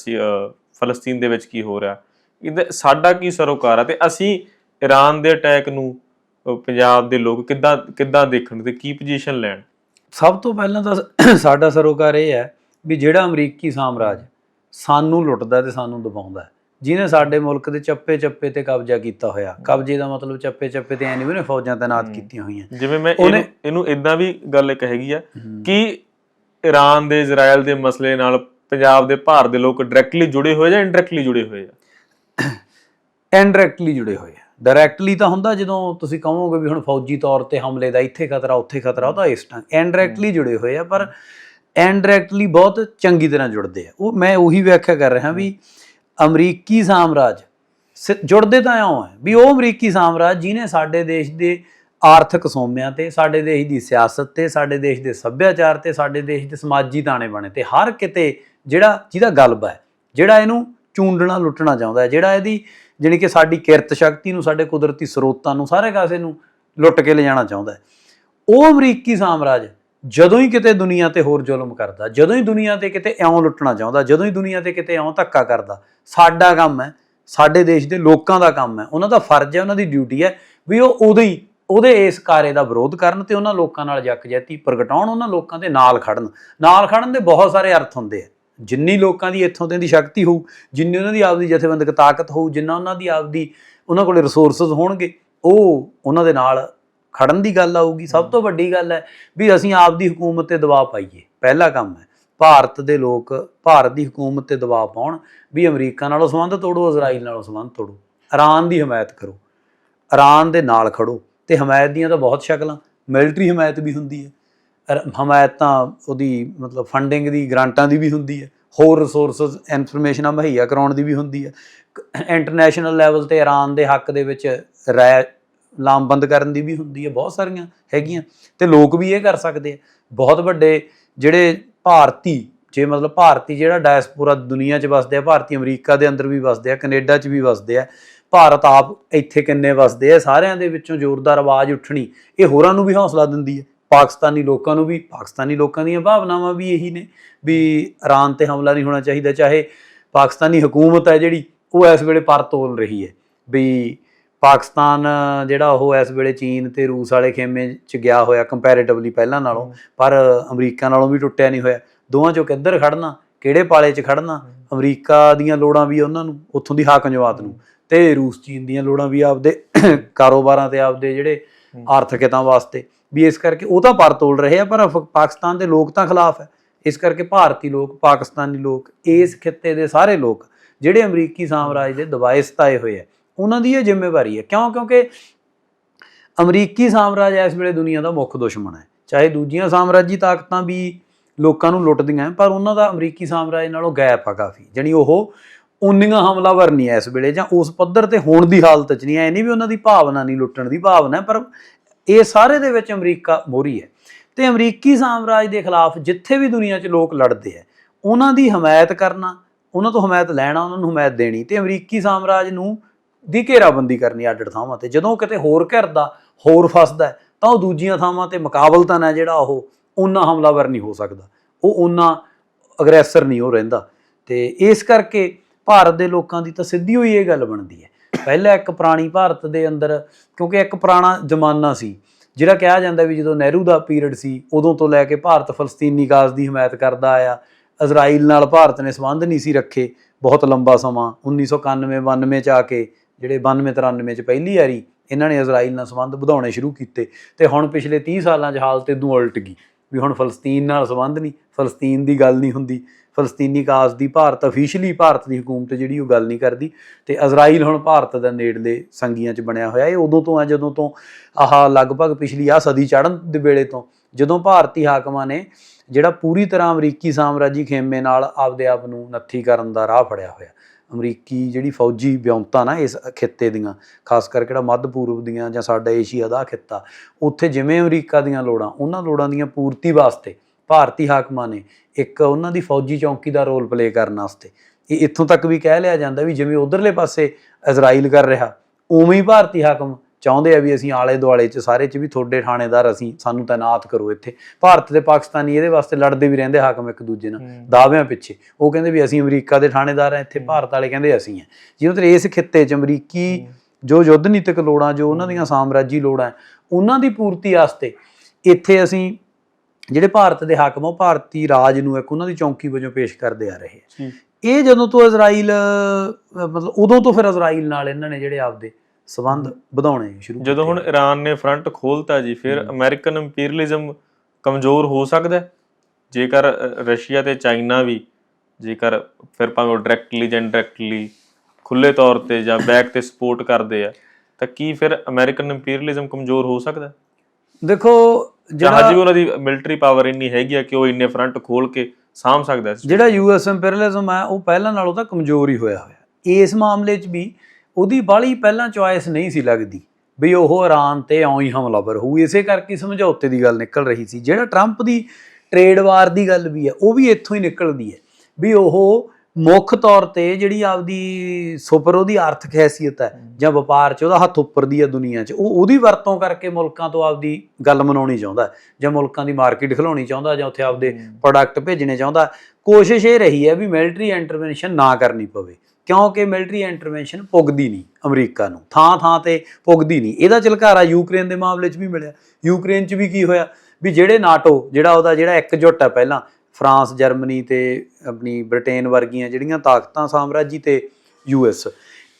Speaker 2: ਫਲਸਤੀਨ ਦੇ ਵਿੱਚ ਕੀ ਹੋ ਰਿਹਾ। ਇਹਦਾ ਸਾਡਾ ਕੀ ਸਰੋਕਾਰ ਆ ਤੇ ਅਸੀਂ ਈਰਾਨ ਦੇ ਅਟੈਕ ਨੂੰ ਪੰਜਾਬ ਦੇ ਲੋਕ ਕਿੱਦਾਂ ਕਿੱਦਾਂ ਦੇਖਣ ਤੇ ਕੀ ਪੋਜੀਸ਼ਨ ਲੈਣ?
Speaker 1: ਸਭ ਤੋਂ ਪਹਿਲਾਂ ਤਾਂ ਸਾਡਾ ਸਰੋਕਾਰ ਇਹ ਹੈ ਵੀ ਜਿਹੜਾ ਅਮਰੀਕੀ ਸਾਮਰਾਜ ਸਾਨੂੰ ਲੁੱਟਦਾ ਤੇ ਸਾਨੂੰ ਦਬਾਉਂਦਾ ਜਿਹਨੇ ਸਾਡੇ ਮੁਲਕ ਦੇ ਚੱਪੇ ਚੱਪੇ ਤੇ ਕਬਜ਼ਾ ਕੀਤਾ ਹੋਇਆ। ਕਬਜ਼ੇ ਦਾ ਮਤਲਬ ਚੱਪੇ ਚੱਪੇ ਤੇ ਐ ਨਹੀਂ ਵੀ ਉਹਨੇ ਫੌਜਾਂ ਤਾਇਨਾਤ। ਕੀਤੀਆਂ ਹੋਈਆਂ।
Speaker 2: ਜਿਵੇਂ ਮੈਂ ਇਹਨੂੰ ਇਦਾਂ ਵੀ ਗੱਲ ਇੱਕ ਹੈਗੀ ਆ ਕਿ ਈਰਾਨ ਦੇ ਇਜ਼ਰਾਈਲ ਦੇ ਮਸਲੇ ਨਾਲ ਪੰਜਾਬ ਦੇ ਭਾਰਤ ਦੇ ਲੋਕ ਡਾਇਰੈਕਟਲੀ ਜੁੜੇ ਹੋਏ ਜਾਂ ਇਨਡਾਇਰੈਕਟਲੀ ਜੁੜੇ ਹੋਏ ਆ?
Speaker 1: ਇਨਡਾਇਰੈਕਟਲੀ ਜੁੜੇ ਹੋਏ ਆ। ਡਾਇਰੈਕਟਲੀ ਤਾਂ ਹੁੰਦਾ ਜਦੋਂ ਤੁਸੀਂ ਕਹੋਗੇ ਵੀ ਹੁਣ ਫੌਜੀ ਤੌਰ ਤੇ ਹਮਲੇ ਦਾ ਇੱਥੇ ਖਤਰਾ, ਉੱਥੇ ਖਤਰਾ, ਉਹ ਤਾਂ ਇਸ ਟਾਈਮ ਇਨਡਾਇਰੈਕਟਲੀ ਜੁੜੇ ਹੋਏ ਆ, ਪਰ ਇਨਡਾਇਰੈਕਟਲੀ ਬਹੁਤ ਚੰਗੀ ਤਰ੍ਹਾਂ ਜੁੜਦੇ ਆ। ਉਹ ਮੈਂ ਉਹੀ ਵਿਆਖਿਆ ਕਰ ਰਿਹਾ ਵੀ ਅਮਰੀਕੀ ਸਾਮਰਾਜ ਸ- ਜੁੜਦੇ ਤਾਂ ਇਉਂ ਹੈ ਵੀ ਉਹ ਅਮਰੀਕੀ ਸਾਮਰਾਜ ਜਿਹਨੇ ਸਾਡੇ ਦੇਸ਼ ਦੇ ਆਰਥਿਕ ਸੋਮਿਆਂ ਤੇ, ਸਾਡੇ ਦੇਸ਼ ਦੀ ਸਿਆਸਤ ਤੇ, ਸਾਡੇ ਦੇਸ਼ ਦੇ ਸੱਭਿਆਚਾਰ ਤੇ, ਸਾਡੇ ਦੇਸ਼ ਦੇ ਸਮਾਜੀ ਤਾਣੇ ਬਣੇ ਤੇ, ਹਰ ਕਿਤੇ ਜਿਹੜਾ ਜਿਹਦਾ ਗਲਬਾ ਹੈ, ਜਿਹੜਾ ਇਹਨੂੰ ਚੂੰਡਣਾ ਲੁੱਟਣਾ ਚਾਹੁੰਦਾ ਹੈ, ਜਿਹੜਾ ਇਹਦੀ ਜਾਣੀ ਕਿ ਸਾਡੀ ਕਿਰਤ ਸ਼ਕਤੀ ਨੂੰ, ਸਾਡੇ ਕੁਦਰਤੀ ਸਰੋਤਾਂ ਨੂੰ, ਸਾਰੇ ਕਾਸੇ ਨੂੰ ਲੁੱਟ ਕੇ ਲਿਜਾਣਾ ਚਾਹੁੰਦਾ ਹੈ। ਉਹ ਅਮਰੀਕੀ ਸਾਮਰਾਜ ਜਦੋਂ ਹੀ ਕਿਤੇ ਦੁਨੀਆ ਤੇ ਹੋਰ ਜ਼ੁਲਮ ਕਰਦਾ, ਜਦੋਂ ਹੀ ਦੁਨੀਆ ਤੇ ਕਿਤੇ ਇਉਂ ਲੁੱਟਣਾ ਚਾਹੁੰਦਾ, ਜਦੋਂ ਹੀ ਦੁਨੀਆ ਤੇ ਕਿਤੇ ਇਉਂ ਧੱਕਾ ਕਰਦਾ, ਸਾਡਾ ਕੰਮ ਹੈ, ਸਾਡੇ ਦੇਸ਼ ਦੇ ਲੋਕਾਂ ਦਾ ਕੰਮ ਹੈ, ਉਹਨਾਂ ਦਾ ਫਰਜ਼ ਹੈ, ਉਹਨਾਂ ਦੀ ਡਿਊਟੀ ਹੈ ਵੀ ਉਹ ਉਦੋਂ ਹੀ ਉਹਦੇ ਇਸ ਕਾਰੇ ਦਾ ਵਿਰੋਧ ਕਰਨ ਤੇ ਉਹਨਾਂ ਲੋਕਾਂ ਨਾਲ ਜੱਕਜੈਤੀ ਪ੍ਰਗਟਾਉਣ ਉਹਨਾਂ ਲੋਕਾਂ ਦੇ ਨਾਲ ਖੜਨ। ਨਾਲ ਖੜਨ ਦੇ ਬਹੁਤ ਸਾਰੇ ਅਰਥ ਹੁੰਦੇ ਆ। ਜਿੰਨੀ ਲੋਕਾਂ ਦੀ ਇੱਥੋਂ ਦੀ ਸ਼ਕਤੀ ਹੋਊ ਜਿੰਨੀ ਉਹਨਾਂ ਦੀ ਆਪਦੀ ਜਥੇਬੰਦਕ ਤਾਕਤ ਹੋਊ ਜਿੰਨਾ ਉਹਨਾਂ ਦੀ ਆਪਦੀ ਉਹਨਾਂ ਕੋਲੇ ਰਿਸੋਰਸਸ ਹੋਣਗੇ ਉਹ ਉਹਨਾਂ ਦੇ ਨਾਲ ਖੜਨ ਦੀ ਗੱਲ ਆਊਗੀ। ਸਭ ਤੋਂ ਵੱਡੀ ਗੱਲ ਹੈ ਵੀ ਅਸੀਂ ਆਪਦੀ ਹਕੂਮਤ ਤੇ ਦਬਾਅ ਪਾਈਏ। ਪਹਿਲਾ ਕੰਮ ਹੈ ਭਾਰਤ ਦੇ ਲੋਕ ਭਾਰਤ ਦੀ ਹਕੂਮਤ ਤੇ ਦਬਾਅ ਪਾਉਣ ਵੀ ਅਮਰੀਕਾ ਨਾਲੋਂ ਸੰਬੰਧ ਤੋੜੋ ਇਜ਼ਰਾਈਲ ਨਾਲੋਂ ਸੰਬੰਧ ਤੋੜੋ। ਇਰਾਨ ਦੀ ਹਮਾਇਤ ਕਰੋ। ਇਰਾਨ ਦੇ ਨਾਲ ਖੜੋ। ਤੇ ਹਮਾਇਤ ਦੀਆਂ ਤਾਂ ਬਹੁਤ ਸ਼ਕਲਾਂ ਮਿਲਟਰੀ ਹਮਾਇਤ ਵੀ ਹੁੰਦੀ ਹੈ ਅਰ- ਹਮਾਇਤ ਤਾਂ ਉਹਦੀ ਮਤਲਬ ਫੰਡਿੰਗ ਦੀ ਗ੍ਰਾਂਟਾਂ ਦੀ ਵੀ ਹੁੰਦੀ ਹੈ, ਹੋਰ ਰਿਸੋਰਸਸ ਇਨਫੋਰਮੇਸ਼ਨਾਂ ਮੁਹੱਈਆ ਕਰਾਉਣ ਦੀ ਵੀ ਹੁੰਦੀ ਹੈ ਇੰਟਰਨੈਸ਼ਨਲ ਲੈਵਲ ਤੇ ਇਰਾਨ ਦੇ ਹੱਕ ਦੇ ਵਿੱਚ ਰਾਇ ਲਾਮਬੰਦ ਕਰਨ ਦੀ ਵੀ ਹੁੰਦੀ ਹੈ, ਬਹੁਤ ਸਾਰੀਆਂ ਹੈਗੀਆਂ, ਤੇ ਲੋਕ ਵੀ ਇਹ ਕਰ ਸਕਦੇ ਆ ਬਹੁਤ ਵੱਡੇ ਜਿਹੜੇ ਭਾਰਤੀ, ਜੇ ਮਤਲਬ ਭਾਰਤੀ ਜਿਹੜਾ ਡਾਇਸਪੋਰਾ ਦੁਨੀਆ 'ਚ ਵਸਦੇ ਆ, ਭਾਰਤੀ ਅਮਰੀਕਾ ਦੇ ਅੰਦਰ ਵੀ ਵਸਦੇ ਆ, ਕੈਨੇਡਾ 'ਚ ਵੀ ਵਸਦੇ ਆ ਭਾਰਤ ਆਪ ਇੱਥੇ ਕਿੰਨੇ ਵਸਦੇ ਆ ਸਾਰਿਆਂ ਦੇ ਵਿੱਚੋਂ ਜ਼ੋਰਦਾਰ ਆਵਾਜ਼ ਉੱਠਣੀ ਇਹ ਹੋਰਾਂ ਨੂੰ ਵੀ ਹੌਸਲਾ ਦਿੰਦੀ ਹੈ। ਪਾਕਿਸਤਾਨੀ ਲੋਕਾਂ ਨੂੰ ਵੀ ਪਾਕਿਸਤਾਨੀ ਲੋਕਾਂ ਦੀਆਂ ਭਾਵਨਾਵਾਂ ਵੀ ਇਹੀ ਨੇ ਵੀ ਇਰਾਨ ਤੇ ਹਮਲਾ ਨਹੀਂ ਹੋਣਾ ਚਾਹੀਦਾ ਚਾਹੇ ਪਾਕਿਸਤਾਨੀ ਹਕੂਮਤ ਹੈ ਜਿਹੜੀ ਉਹ ਇਸ ਵੇਲੇ ਪਰ ਤੋਲ ਰਹੀ ਹੈ ਵੀ ਪਾਕਿਸਤਾਨ ਜਿਹੜਾ ਉਹ ਇਸ ਵੇਲੇ ਚੀਨ ਤੇ ਰੂਸ ਵਾਲੇ ਖੇਮੇ 'ਚ ਗਿਆ ਹੋਇਆ ਕੰਪੈਰੀਟਿਵਲੀ ਪਹਿਲਾਂ ਨਾਲੋਂ ਪਰ ਅਮਰੀਕਾ ਨਾਲੋਂ ਵੀ ਟੁੱਟਿਆ ਨਹੀਂ ਹੋਇਆ। ਦੋਵਾਂ ਚੋਂ ਕਿੱਧਰ ਖੜਨਾ ਕਿਹੜੇ ਪਾਲੇ 'ਚ ਖੜਨਾ ਅਮਰੀਕਾ ਦੀਆਂ ਲੋੜਾਂ ਵੀ ਉਹਨਾਂ ਨੂੰ ਉੱਥੋਂ ਦੀ ਹਾਕਮ ਜਮਾਤ ਨੂੰ। ਤੇ ਰੂਸ ਚੀਨ ਦੀਆਂ ਲੋੜਾਂ ਵੀ ਆਪਦੇ ਕਾਰੋਬਾਰਾਂ ਤੇ ਆਪਦੇ ਜਿਹੜੇ ਆਰਥਿਕ ਹਿੱਤਾਂ ਵਾਸਤੇ। ਵੀ ਇਸ ਕਰਕੇ ਉਹ ਤਾਂ ਪਰ ਤੋਲ ਰਹੇ ਆ ਪਰ ਪਾਕਿਸਤਾਨ ਦੇ ਲੋਕ ਤਾਂ ਖਿਲਾਫ ਹੈ। ਇਸ ਕਰਕੇ ਭਾਰਤੀ ਲੋਕ ਪਾਕਿਸਤਾਨੀ ਲੋਕ ਇਸ ਖਿੱਤੇ ਦੇ ਸਾਰੇ ਲੋਕ ਜਿਹੜੇ ਅਮਰੀਕੀ ਸਾਮਰਾਜ ਦੇ ਦਬਾਏ ਸਤਾਏ ਹੋਏ ਆ ਉਹਨਾਂ ਦੀ ਇਹ ਜ਼ਿੰਮੇਵਾਰੀ ਹੈ। ਕਿਉਂ? ਕਿਉਂਕਿ ਅਮਰੀਕੀ ਸਾਮਰਾਜ ਇਸ ਵੇਲੇ ਦੁਨੀਆ ਦਾ ਮੁੱਖ ਦੁਸ਼ਮਣ ਹੈ। ਚਾਹੇ ਦੂਜੀਆਂ ਸਾਮਰਾਜੀ ਤਾਕਤਾਂ ਵੀ ਲੋਕਾਂ ਨੂੰ ਲੁੱਟਦੀਆਂ ਪਰ ਉਹਨਾਂ ਦਾ ਅਮਰੀਕੀ ਸਾਮਰਾਜ ਨਾਲੋਂ ਗੈਪ ਆ ਕਾਫੀ। ਜਾਣੀ ਉਹ ਉਨੀਆਂ ਹਮਲਾਵਰ ਨਹੀਂ ਐ ਇਸ ਵੇਲੇ, ਜਾਂ ਉਸ ਪੱਧਰ ਤੇ ਹੋਣ ਦੀ ਹਾਲਤ 'ਚ ਨਹੀਂ ਐ ਨਹੀਂ ਵੀ ਉਹਨਾਂ ਦੀ ਭਾਵਨਾ ਨਹੀਂ, ਲੁੱਟਣ ਦੀ ਭਾਵਨਾ ਪਰ ਇਹ ਸਾਰੇ ਦੇ ਵਿੱਚ ਅਮਰੀਕਾ ਮੋਹਰੀ ਹੈ ਤੇ ਅਮਰੀਕੀ ਸਾਮਰਾਜ ਦੇ ਖਿਲਾਫ ਜਿੱਥੇ ਵੀ ਦੁਨੀਆ 'ਚ ਲੋਕ ਲੜਦੇ ਆ ਉਹਨਾਂ ਦੀ ਹਮਾਇਤ ਕਰਨਾ, ਉਹਨਾਂ ਤੋਂ ਹਮਾਇਤ ਲੈਣਾ, ਉਹਨਾਂ ਨੂੰ ਹਮਾਇਤ ਦੇਣੀ, ਤੇ ਅਮਰੀਕੀ ਸਾਮਰਾਜ ਨੂੰ ਦੀ ਘੇਰਾਬੰਦੀ ਕਰਨੀ ਅੱਡ ਥਾਵਾਂ ਤੇ। ਜਦੋਂ ਕਿਤੇ ਹੋਰ ਘਿਰਦਾ ਹੋਰ ਫਸਦਾ ਤਾਂ ਉਹ ਦੂਜੀਆਂ ਥਾਵਾਂ ਤੇ ਮੁਕਾਬਲਤਨ ਹੈ ਜਿਹੜਾ ਉਹ ਉਹਨਾਂ ਹਮਲਾਵਰ ਨਹੀਂ ਹੋ ਸਕਦਾ, ਉਹ ਉਹਨਾਂ ਅਗਰੈਸਰ ਨਹੀਂ ਉਹ ਰਹਿੰਦਾ। ਤੇ ਇਸ ਕਰਕੇ ਭਾਰਤ ਦੇ ਲੋਕਾਂ ਦੀ ਤਾਂ ਸਿੱਧੀ ਹੋਈ ਇਹ ਗੱਲ ਬਣਦੀ ਹੈ। ਪਹਿਲਾਂ ਇੱਕ ਪੁਰਾਣੀ ਭਾਰਤ ਦੇ ਅੰਦਰ, ਕਿਉਂਕਿ ਇੱਕ ਪੁਰਾਣਾ ਜ਼ਮਾਨਾ ਸੀ, ਜਿਹੜਾ ਕਿਹਾ ਜਾਂਦਾ ਵੀ ਜਦੋਂ ਨਹਿਰੂ ਦਾ ਪੀਰੀਅਡ ਸੀ, ਉਦੋਂ ਤੋਂ ਲੈ ਕੇ ਭਾਰਤ ਫਲਸਤੀਨੀ ਕਾਜ਼ ਦੀ ਹਮਾਇਤ ਕਰਦਾ ਆਇਆ। ਇਜ਼ਰਾਈਲ ਨਾਲ ਭਾਰਤ ਨੇ ਸੰਬੰਧ ਨਹੀਂ ਸੀ ਰੱਖੇ ਬਹੁਤ ਲੰਬਾ ਸਮਾਂ 1991 92 ਚ ਆ ਕੇ, ਜਿਹੜੇ 92 93 ਚ ਪਹਿਲੀ ਵਾਰੀ ਇਹਨਾਂ ਨੇ ਇਜ਼ਰਾਈਲ ਨਾਲ ਸੰਬੰਧ ਵਧਾਉਣੇ ਸ਼ੁਰੂ ਕੀਤੇ। ਤੇ ਹੁਣ ਪਿਛਲੇ 30 ਸਾਲਾਂ 'ਚ ਹਾਲਤ ਇਦੋਂ ਉਲਟ ਗਈ ਵੀ ਹੁਣ ਫਲਸਤੀਨ ਨਾਲ ਸੰਬੰਧ ਨਹੀਂ, ਫਲਸਤੀਨ ਦੀ ਗੱਲ ਨਹੀਂ ਹੁੰਦੀ। ਫਲਸਤੀਨੀ ਕਾਜ਼ ਦੀ ਭਾਰਤ ਅਫੀਸ਼ੀਅਲੀ ਭਾਰਤ ਦੀ ਹਕੂਮਤ ਜਿਹੜੀ ਉਹ ਗੱਲ ਨਹੀਂ ਕਰਦੀ ਤੇ ਇਜ਼ਰਾਈਲ ਹੁਣ ਭਾਰਤ ਦਾ ਨੇੜਲੇ ਸੰਗੀਆਂ 'ਚ ਬਣਿਆ ਹੋਇਆ। ਇਹ ਉਦੋਂ ਤੋਂ ਆ, ਜਦੋਂ ਤੋਂ ਆਹ ਲਗਭਗ ਪਿਛਲੀ ਆ ਸਦੀ ਚੜ੍ਹਨ ਦੇ ਵੇਲੇ ਤੋਂ, ਜਦੋਂ ਭਾਰਤੀ ਹਾਕਮਾਂ ਨੇ ਜਿਹੜਾ ਪੂਰੀ ਤਰ੍ਹਾਂ ਅਮਰੀਕੀ ਸਾਮਰਾਜੀ ਖੇਮੇ ਨਾਲ ਆਪਦੇ ਆਪ ਨੂੰ ਨੱਥੀ ਕਰਨ ਦਾ ਰਾਹ ਫੜਿਆ ਹੋਇਆ। ਅਮਰੀਕੀ ਜਿਹੜੀ ਫੌਜੀ ਵਿਉਂਤਾਂ ਨਾ ਇਸ ਖਿੱਤੇ ਦੀਆਂ, ਖਾਸ ਕਰਕੇ ਜਿਹੜਾ ਮੱਧ ਪੂਰਬ ਦੀਆਂ ਜਾਂ ਸਾਡਾ ਏਸ਼ੀਆ ਦਾ ਖਿੱਤਾ, ਉੱਥੇ ਜਿਵੇਂ ਅਮਰੀਕਾ ਦੀਆਂ ਲੋੜਾਂ, ਉਹਨਾਂ ਲੋੜਾਂ ਦੀਆਂ ਪੂਰਤੀ ਵਾਸਤੇ ਭਾਰਤੀ ਹਾਕਮਾਂ ਨੇ ਇੱਕ ਉਹਨਾਂ ਦੀ ਫੌਜੀ ਚੌਂਕੀ ਦਾ ਰੋਲ ਪਲੇ ਕਰਨ ਵਾਸਤੇ। ਇਹ ਇੱਥੋਂ ਤੱਕ ਵੀ ਕਹਿ ਲਿਆ ਜਾਂਦਾ ਵੀ ਜਿਵੇਂ ਉਧਰਲੇ ਪਾਸੇ ਇਜ਼ਰਾਈਲ ਕਰ ਰਿਹਾ ਉਵੇਂ ਹੀ ਭਾਰਤੀ ਹਾਕਮ ਚਾਹੁੰਦੇ ਆ ਵੀ ਅਸੀਂ ਆਲੇ ਦੁਆਲੇ 'ਚ ਸਾਰੇ 'ਚ ਵੀ ਤੁਹਾਡੇ ਥਾਣੇਦਾਰ ਅਸੀਂ ਸਾਨੂੰ ਤਾਇਨਾਤ ਕਰੋ ਇੱਥੇ। ਭਾਰਤ ਤੇ ਪਾਕਿਸਤਾਨੀ ਇਹਦੇ ਵਾਸਤੇ ਲੜਦੇ ਵੀ ਰਹਿੰਦੇ ਹਾਕਮ ਇੱਕ ਦੂਜੇ ਨਾਲ ਦਾਅਵਿਆਂ ਪਿੱਛੇ। ਉਹ ਕਹਿੰਦੇ ਵੀ ਅਸੀਂ ਅਮਰੀਕਾ ਦੇ ਥਾਣੇਦਾਰ ਆ ਇੱਥੇ ਭਾਰਤ ਵਾਲੇ ਕਹਿੰਦੇ ਅਸੀਂ ਆ। ਜਿਵੇਂ ਤੇ ਇਸ ਖਿੱਤੇ 'ਚ ਅਮਰੀਕੀ ਜੋ ਯੁੱਧ ਨੀਤਿਕ ਲੋੜਾਂ ਜੋ ਉਹਨਾਂ ਦੀਆਂ ਸਾਮਰਾਜੀ ਲੋੜਾਂ ਉਹਨਾਂ ਦੀ ਪੂਰਤੀ ਵਾਸਤੇ ਇੱਥੇ ਅਸੀਂ ਜਿਹੜੇ ਭਾਰਤ ਦੇ ਹਾਕਮ ਉਹ ਭਾਰਤੀ ਰਾਜ ਨੂੰ ਇੱਕ ਉਹਨਾਂ ਦੀ ਚੌਂਕੀ ਵਜੋਂ ਪੇਸ਼ ਕਰਦੇ ਆ ਰਹੇ ਇਹ ਜਦੋਂ ਤੋਂ ਇਜ਼ਰਾਈਲ ਮਤਲਬ ਉਦੋਂ ਤੋਂ ਫਿਰ ਇਜ਼ਰਾਈਲ ਨਾਲ ਇਹਨਾਂ ਨੇ ਜਿਹੜੇ ਆਪਦੇ ਸਬੰਧ ਵਧਾਉਣੇ ਸ਼ੁਰੂ
Speaker 2: ਜਦੋਂ ਹੁਣ। ਈਰਾਨ ਨੇ ਫਰੰਟ ਖੋਲਤਾ ਜੀ ਫਿਰ। ਅਮਰੀਕਨ ਇੰਪੀਰੀਅਲਿਜ਼ਮ ਕਮਜ਼ੋਰ ਹੋ ਸਕਦਾ? ਜੇਕਰ ਰਸ਼ੀਆ ਤੇ ਚਾਈਨਾ ਵੀ ਜੇਕਰ ਫਿਰ ਭਾਵੇਂ ਡਾਇਰੈਕਟਲੀ ਜਾਂ ਇਨਡਾਇਰੈਕਟਲੀ ਖੁੱਲੇ ਤੌਰ ਤੇ ਜਾਂ ਬੈਕ ਤੇ ਸਪੋਰਟ ਕਰਦੇ ਆ ਤਾਂ ਕੀ ਫਿਰ ਅਮਰੀਕਨ ਇੰਪੀਰੀਅਲਿਜ਼ਮ ਕਮਜ਼ੋਰ ਹੋ ਸਕਦਾ?
Speaker 1: ਦੇਖੋ ਜਿਹੜਾ
Speaker 2: ਉਹਨਾਂ ਦੀ ਮਿਲਟਰੀ ਪਾਵਰ ਇੰਨੀ ਹੈਗੀ ਆ ਕਿ ਉਹ ਇੰਨੇ ਫਰੰਟ ਖੋਲ ਕੇ ਸਾਂਭ ਸਕਦਾ ਹੈ
Speaker 1: ਜਿਹੜਾ ਯੂਐਸ ਇੰਪੀਰੀਅਲਿਜ਼ਮ ਹੈ ਉਹ ਪਹਿਲਾਂ ਨਾਲੋਂ ਤਾਂ ਕਮਜ਼ੋਰ ਹੀ ਹੋਇਆ ਹੋਇਆ। ਇਸ ਮਾਮਲੇ 'ਚ ਵੀ ਉਹਦੀ ਬਾਹਲੀ ਪਹਿਲਾਂ ਚੁਆਇਸ ਨਹੀਂ ਸੀ ਲੱਗਦੀ ਵੀ ਉਹ ਇਰਾਨ ਤੇ ਇਉਂ ਹੀ ਹਮਲਾਵਰ ਹੋਊ। ਇਸੇ ਕਰਕੇ ਸਮਝੌਤੇ ਦੀ ਗੱਲ ਨਿਕਲ ਰਹੀ ਸੀ। ਜਿਹੜਾ ਟਰੰਪ ਦੀ ਟ੍ਰੇਡ ਵਾਰ ਦੀ ਗੱਲ ਵੀ ਹੈ ਉਹ ਵੀ ਇੱਥੋਂ ਹੀ ਨਿਕਲਦੀ ਹੈ ਵੀ ਉਹ ਮੁੱਖ ਤੌਰ ਤੇ ਜਿਹੜੀ ਆਪਦੀ ਸੁਪਰ ਉਹਦੀ ਆਰਥਿਕ ਹੈਸੀਅਤ ਹੈ ਜਾਂ ਵਪਾਰ 'ਚ ਉਹਦਾ ਹੱਥ ਉੱਪਰ ਦੀ ਹੈ ਦੁਨੀਆ 'ਚ। ਉਹ ਉਹਦੀ ਵਰਤੋਂ ਕਰਕੇ ਮੁਲਕਾਂ ਤੋਂ ਆਪਦੀ ਗੱਲ ਮਨਾਉਣੀ ਚਾਹੁੰਦਾ ਜਾਂ ਮੁਲਕਾਂ ਦੀ ਮਾਰਕੀਟ ਖਿਲਾਉਣੀ ਚਾਹੁੰਦਾ ਜਾਂ ਉੱਥੇ ਆਪਦੇ ਪ੍ਰੋਡਕਟ ਭੇਜਣੇ ਚਾਹੁੰਦਾ ਕੋਸ਼ਿਸ਼ ਇਹ ਰਹੀ ਹੈ ਵੀ ਮਿਲਟਰੀ ਇੰਟਰਵੈਂਸ਼ਨ ਨਾ ਕਰਨੀ ਪਵੇ ਕਿਉਂਕਿ ਮਿਲਟਰੀ ਇੰਟਰਵੈਂਸ਼ਨ ਪੁੱਗਦੀ ਨਹੀਂ ਅਮਰੀਕਾ ਨੂੰ। ਥਾਂ ਥਾਂ ਤੇ ਪੁੱਗਦੀ ਨਹੀਂ। ਇਹਦਾ ਝਲਕਾਰਾ ਯੂਕਰੇਨ ਦੇ ਮਾਮਲੇ 'ਚ ਵੀ ਮਿਲਿਆ। ਯੂਕਰੇਨ 'ਚ ਵੀ ਕੀ ਹੋਇਆ? ਵੀ ਜਿਹੜੇ ਨਾਟੋ ਜਿਹੜਾ ਉਹਦਾ ਜਿਹੜਾ ਇਕਜੁੱਟ ਹੈ ਪਹਿਲਾਂ ਫਰਾਂਸ, ਜਰਮਨੀ ਤੇ ਆਪਣੀ ਬ੍ਰਿਟੇਨ ਵਰਗੀਆਂ ਜਿਹੜੀਆਂ ਤਾਕਤਾਂ ਸਾਮਰਾਜੀ ਤੇ ਯੂਐਸ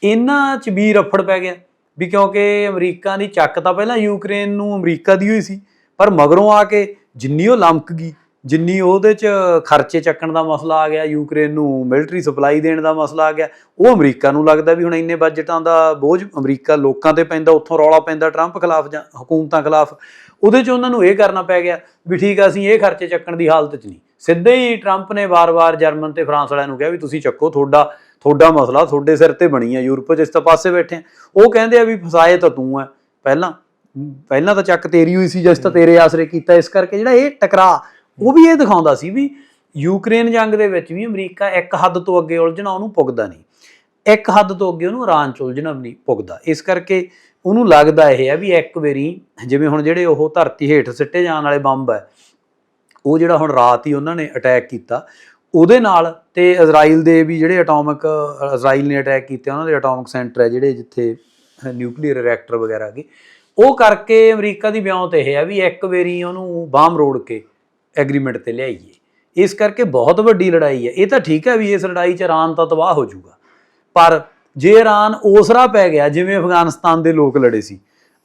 Speaker 1: ਇਹਨਾਂ 'ਚ ਵੀ ਰਫੜ ਪੈ ਗਿਆ ਵੀ ਕਿਉਂਕਿ ਅਮਰੀਕਾ ਦੀ ਚੱਕ ਤਾਂ ਪਹਿਲਾਂ ਯੂਕਰੇਨ ਨੂੰ ਅਮਰੀਕਾ ਦੀ ਹੋਈ ਸੀ, ਪਰ ਮਗਰੋਂ ਆ ਕੇ ਜਿੰਨੀ ਉਹ ਲਮਕ ਗਈ, ਜਿੰਨੀ ਉਹਦੇ ਚ ਖਰਚੇ ਚੱਕਣ ਦਾ ਮਸਲਾ ਆ ਗਿਆ, ਯੂਕਰੇਨ ਨੂੰ ਮਿਲਟਰੀ ਸਪਲਾਈ ਦੇਣ ਦਾ ਮਸਲਾ ਆ ਗਿਆ, ਉਹ ਅਮਰੀਕਾ ਨੂੰ ਲੱਗਦਾ ਵੀ ਹੁਣ ਇੰਨੇ ਬਜਟਾਂ ਦਾ ਬੋਝ ਅਮਰੀਕਾ ਲੋਕਾਂ ਤੇ ਪੈਂਦਾ, ਉੱਥੋਂ ਰੌਲਾ ਪੈਂਦਾ ਟਰੰਪ ਖਿਲਾਫ ਜਾਂ ਹਕੂਮਤਾਂ ਖਿਲਾਫ, ਉਹਦੇ ਚ ਉਹਨਾਂ ਨੂੰ ਇਹ ਕਰਨਾ ਪੈ ਗਿਆ ਵੀ ਠੀਕ ਆ, ਅਸੀਂ ਇਹ ਖਰਚੇ ਚੱਕਣ ਦੀ ਹਾਲਤ 'ਚ ਨਹੀਂ। ਸਿੱਧੇ ਹੀ ਟਰੰਪ ਨੇ ਵਾਰ-ਵਾਰ ਜਰਮਨ ਤੇ ਫਰਾਂਸ ਵਾਲਿਆਂ ਨੂੰ ਕਿਹਾ ਵੀ ਤੁਸੀਂ ਚੱਕੋ ਤੁਹਾਡਾ ਤੁਹਾਡਾ ਮਸਲਾ ਤੁਹਾਡੇ ਸਿਰ ਤੇ ਬਣੀ ਹੈ ਯੂਰਪ 'ਚ ਇਸ ਤਾਂ ਪਾਸੇ ਬੈਠੇ ਆ। ਉਹ ਕਹਿੰਦੇ ਆ ਵੀ ਫਸਾਏ ਤਾਂ ਤੂੰ ਆ। ਪਹਿਲਾਂ ਪਹਿਲਾਂ ਤਾਂ ਚੱਕ ਤੇਰੀ ਹੋਈ ਸੀ, ਜਿਸ ਤਾਂ ਤੇਰੇ ਆਸਰੇ ਕੀਤਾ ਇਸ ਕਰਕੇ। ਜਿਹੜਾ ਇਹ ਟਕਰਾ, ਉਹ ਵੀ ਇਹ ਦਿਖਾਉਂਦਾ ਸੀ ਵੀ ਯੂਕਰੇਨ ਜੰਗ ਦੇ ਵਿੱਚ ਵੀ ਅਮਰੀਕਾ ਇੱਕ ਹੱਦ ਤੋਂ ਅੱਗੇ ਉਲਝਣਾ ਉਹਨੂੰ ਪੁੱਗਦਾ ਨਹੀਂ। ਇੱਕ ਹੱਦ ਤੋਂ ਅੱਗੇ ਉਹਨੂੰ ਇਰਾਨ ਚ ਉਲਝਣਾ ਵੀ ਨਹੀਂ ਪੁੱਗਦਾ ਇਸ ਕਰਕੇ ਉਹਨੂੰ ਲੱਗਦਾ ਇਹ ਹੈ ਵੀ ਇੱਕ ਵਾਰੀ, ਜਿਵੇਂ ਹੁਣ ਜਿਹੜੇ ਉਹ ਧਰਤੀ ਹੇਠ ਸਿੱਟੇ ਜਾਣ ਵਾਲੇ ਬੰਬ ਹੈ ਉਹ ਜਿਹੜਾ ਹੁਣ ਰਾਤ ਹੀ ਉਹਨਾਂ ਨੇ ਅਟੈਕ ਕੀਤਾ, ਉਹਦੇ ਨਾਲ ਤੇ ਇਜ਼ਰਾਈਲ ਦੇ ਵੀ ਜਿਹੜੇ ਐਟੋਮਿਕ ਇਜ਼ਰਾਈਲ ਨੇ ਅਟੈਕ ਕੀਤੇ, ਉਹਨਾਂ ਦੇ ਐਟੋਮਿਕ ਸੈਂਟਰ ਹੈ ਜਿਹੜੇ ਜਿੱਥੇ ਨਿਊਕਲੀਅਰ ਰਿਐਕਟਰ ਵਗੈਰਾ ਹੈਗੇ ਉਹ ਕਰਕੇ ਅਮਰੀਕਾ ਦੀ ਬਿਆਨ ਤੇ ਇਹ ਹੈ ਵੀ ਇੱਕ ਵਾਰੀ ਉਹਨੂੰ ਬਾਮ ਰੋੜ ਕੇ ਐਗਰੀਮੈਂਟ ਤੇ ਲਿਆਈਏ। ਇਸ ਕਰਕੇ ਬਹੁਤ ਵੱਡੀ ਲੜਾਈ ਹੈ। ਇਹ ਤਾਂ ਠੀਕ ਹੈ ਵੀ ਇਸ ਲੜਾਈ 'ਚ ਇਰਾਨ ਤਾਂ ਤਬਾਹ ਹੋ ਜਾਊਗਾ। ਪਰ ਜੇ ਇਰਾਨ ਉਸਰਾ ਪੈ ਗਿਆ, ਜਿਵੇਂ ਅਫਗਾਨਿਸਤਾਨ ਦੇ ਲੋਕ ਲੜੇ ਸੀ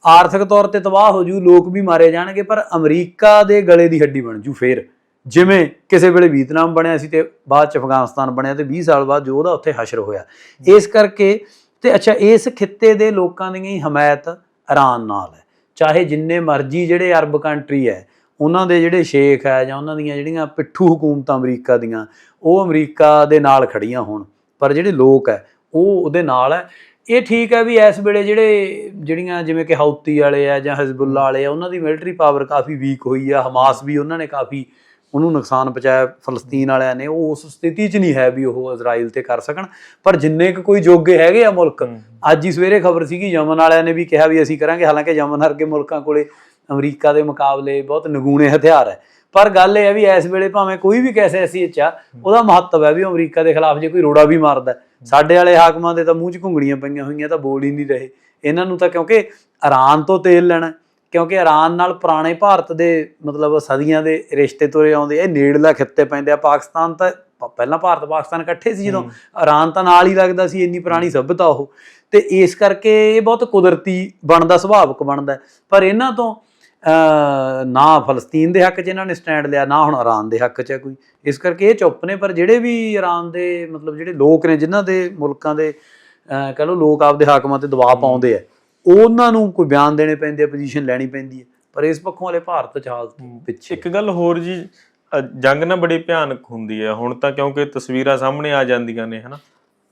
Speaker 1: ਆਰਥਿਕ ਤੌਰ ਤੇ ਤਬਾਹ ਹੋ ਜੂ, ਲੋਕ ਵੀ ਮਾਰੇ ਜਾਣਗੇ, ਪਰ ਅਮਰੀਕਾ ਦੇ ਗਲੇ ਦੀ ਹੱਡੀ ਬਣ ਜੂ ਫੇਰ। ਜਿਵੇਂ ਕਿਸੇ ਵੇਲੇ ਵੀਤਨਾਮ ਬਣਿਆ ਸੀ ਤੇ ਬਾਅਦ ਚ ਅਫਗਾਨਿਸਤਾਨ ਬਣਿਆ ਤੇ 20 ਸਾਲ ਬਾਅਦ ਜੋ ਉਹਦਾ ਉੱਥੇ ਹਸ਼ਰ ਹੋਇਆ। ਇਸ ਕਰਕੇ ਤੇ ਅੱਛਾ, ਇਸ ਖਿੱਤੇ ਦੇ ਲੋਕਾਂ ਦੀ ਹਮਾਇਤ ਇਰਾਨ ਨਾਲ ਹੈ। ਚਾਹੇ ਜਿੰਨੇ ਮਰਜ਼ੀ ਜਿਹੜੇ ਅਰਬ ਕੰਟਰੀ ਹੈ, ਉਹਨਾਂ ਦੇ ਜਿਹੜੇ ਸ਼ੇਖ ਹੈ ਜਾਂ ਉਹਨਾਂ ਦੀਆਂ ਜਿਹੜੀਆਂ ਪਿੱਠੂ ਹਕੂਮਤਾਂ ਅਮਰੀਕਾ ਦੀਆਂ, ਉਹ ਅਮਰੀਕਾ ਦੇ ਨਾਲ ਖੜੀਆਂ ਹੋਣ। ਪਰ ਜਿਹੜੇ ਲੋਕ ਹੈ, ਉਹ ਉਹਦੇ ਨਾਲ ਹੈ। ਇਹ ਠੀਕ ਹੈ ਵੀ ਇਸ ਵੇਲੇ ਜਿਹੜੇ ਜਿਹੜੀਆਂ ਜਿਵੇਂ ਕਿ ਹੌਤੀ ਵਾਲੇ ਆ ਜਾਂ ਹਿਜ਼ਬੁੱਲਾ ਵਾਲੇ ਆ ਉਹਨਾਂ ਦੀ ਮਿਲਟਰੀ ਪਾਵਰ ਕਾਫੀ ਵੀਕ ਹੋਈ ਆ ਹਮਾਸ ਵੀ ਉਹਨਾਂ ਨੇ ਕਾਫੀ ਉਹਨੂੰ ਨੁਕਸਾਨ ਪਹੁੰਚਾਇਆ ਫਲਸਤੀਨ ਵਾਲਿਆਂ ਨੇ ਉਹ ਉਸ ਸਥਿਤੀ 'ਚ ਨਹੀਂ ਹੈ ਵੀ ਉਹ ਇਜ਼ਰਾਈਲ ਤੇ ਕਰ ਸਕਣ। ਪਰ ਜਿੰਨੇ ਕੁ ਕੋਈ ਜੋਗੇ ਹੈਗੇ ਆ ਮੁਲਕ ਅੱਜ ਹੀ ਸਵੇਰੇ ਖਬਰ ਸੀਗੀ ਯਮਨ ਵਾਲਿਆਂ ਨੇ ਵੀ ਕਿਹਾ ਵੀ ਅਸੀਂ ਕਰਾਂਗੇ ਹਾਲਾਂਕਿ ਯਮਨ ਵਰਗੇ ਮੁਲਕਾਂ ਕੋਲੇ ਅਮਰੀਕਾ ਦੇ ਮੁਕਾਬਲੇ ਬਹੁਤ ਨਗੂਣੇ ਹਥਿਆਰ ਹੈ। ਪਰ ਗੱਲ ਇਹ ਹੈ ਵੀ ਇਸ ਵੇਲੇ ਭਾਵੇਂ ਕੋਈ ਵੀ ਕੈਸੇ ਅਸੀਂ ਇੱਛਾ ਉਹਦਾ ਮਹੱਤਵ ਹੈ ਵੀ ਅਮਰੀਕਾ ਦੇ ਖਿਲਾਫ ਜੇ ਕੋਈ ਰੋੜਾ ਵੀ ਮਾਰਦਾ। ਸਾਡੇ ਵਾਲੇ ਹਾਕਮਾਂ ਦੇ ਤਾਂ ਮੂੰਹ 'ਚ ਘੁੰਗੜੀਆਂ ਪਈਆਂ ਹੋਈਆਂ ਤਾਂ ਬੋਲ ਹੀ ਨਹੀਂ ਰਹੇ। ਇਹਨਾਂ ਨੂੰ ਤਾਂ ਕਿਉਂਕਿ ਇਰਾਨ ਤੋਂ ਤੇਲ ਲੈਣਾ ਕਿਉਂਕਿ ਇਰਾਨ ਨਾਲ ਪੁਰਾਣੇ ਭਾਰਤ ਦੇ ਮਤਲਬ ਸਦੀਆਂ ਦੇ ਰਿਸ਼ਤੇ ਤੁਰੇ ਆਉਂਦੇ ਇਹ ਨੇੜਲਾ ਖਿੱਤੇ ਪੈਂਦੇ ਆ। ਪਾਕਿਸਤਾਨ ਤਾਂ ਪਹਿਲਾਂ ਭਾਰਤ ਪਾਕਿਸਤਾਨ ਇਕੱਠੇ ਸੀ ਜਦੋਂ ਇਰਾਨ ਤਾਂ ਨਾਲ ਹੀ ਲੱਗਦਾ ਸੀ ਇੰਨੀ ਪੁਰਾਣੀ ਸਭਿਅਤਾ ਉਹ। ਤੇ ਇਸ ਕਰਕੇ ਇਹ ਬਹੁਤ ਕੁਦਰਤੀ ਬਣਦਾ ਸੁਭਾਵਿਕ ਬਣਦਾ। ਪਰ ਇਹਨਾਂ ਤੋਂ ਨਾ ਫਲਸਤੀਨ ਦੇ ਹੱਕ 'ਚ ਇਹਨਾਂ ਨੇ ਸਟੈਂਡ ਲਿਆ ਨਾ ਹੁਣ ਇਰਾਨ ਦੇ ਹੱਕ 'ਚ ਹੈ ਕੋਈ। ਇਸ ਕਰਕੇ ਇਹ ਚੁੱਪ ਨੇ ਪਰ ਜਿਹੜੇ ਵੀ ਇਰਾਨ ਦੇ ਮਤਲਬ ਜਿਹੜੇ ਲੋਕ ਨੇ ਜਿਨ੍ਹਾਂ ਦੇ ਮੁਲਕਾਂ ਦੇ ਕਹ ਲਓ ਲੋਕ ਆਪਦੇ ਹਾਕਮਾਂ ਤੇ ਦਬਾਅ ਪਾਉਂਦੇ ਆ ਉਹਨਾਂ ਨੂੰ ਕੋਈ ਬਿਆਨ ਦੇਣੇ ਪੈਂਦੇ ਆ ਪੋਜੀਸ਼ਨ ਲੈਣੀ ਪੈਂਦੀ ਹੈ ਪਰ ਇਸ ਪੱਖੋਂ ਵਾਲੇ ਭਾਰਤ ਚ ਹਾਲਤ ਪਿੱਛੇ
Speaker 2: ਇੱਕ ਗੱਲ ਹੋਰ ਜੀ ਜੰਗ ਨਾ ਬੜੀ ਭਿਆਨਕ ਹੁੰਦੀ ਹੈ ਹੁਣ ਤਾਂ ਕਿਉਂਕਿ ਤਸਵੀਰਾਂ ਸਾਹਮਣੇ ਆ ਜਾਂਦੀਆਂ ਨੇ ਹਨਾ?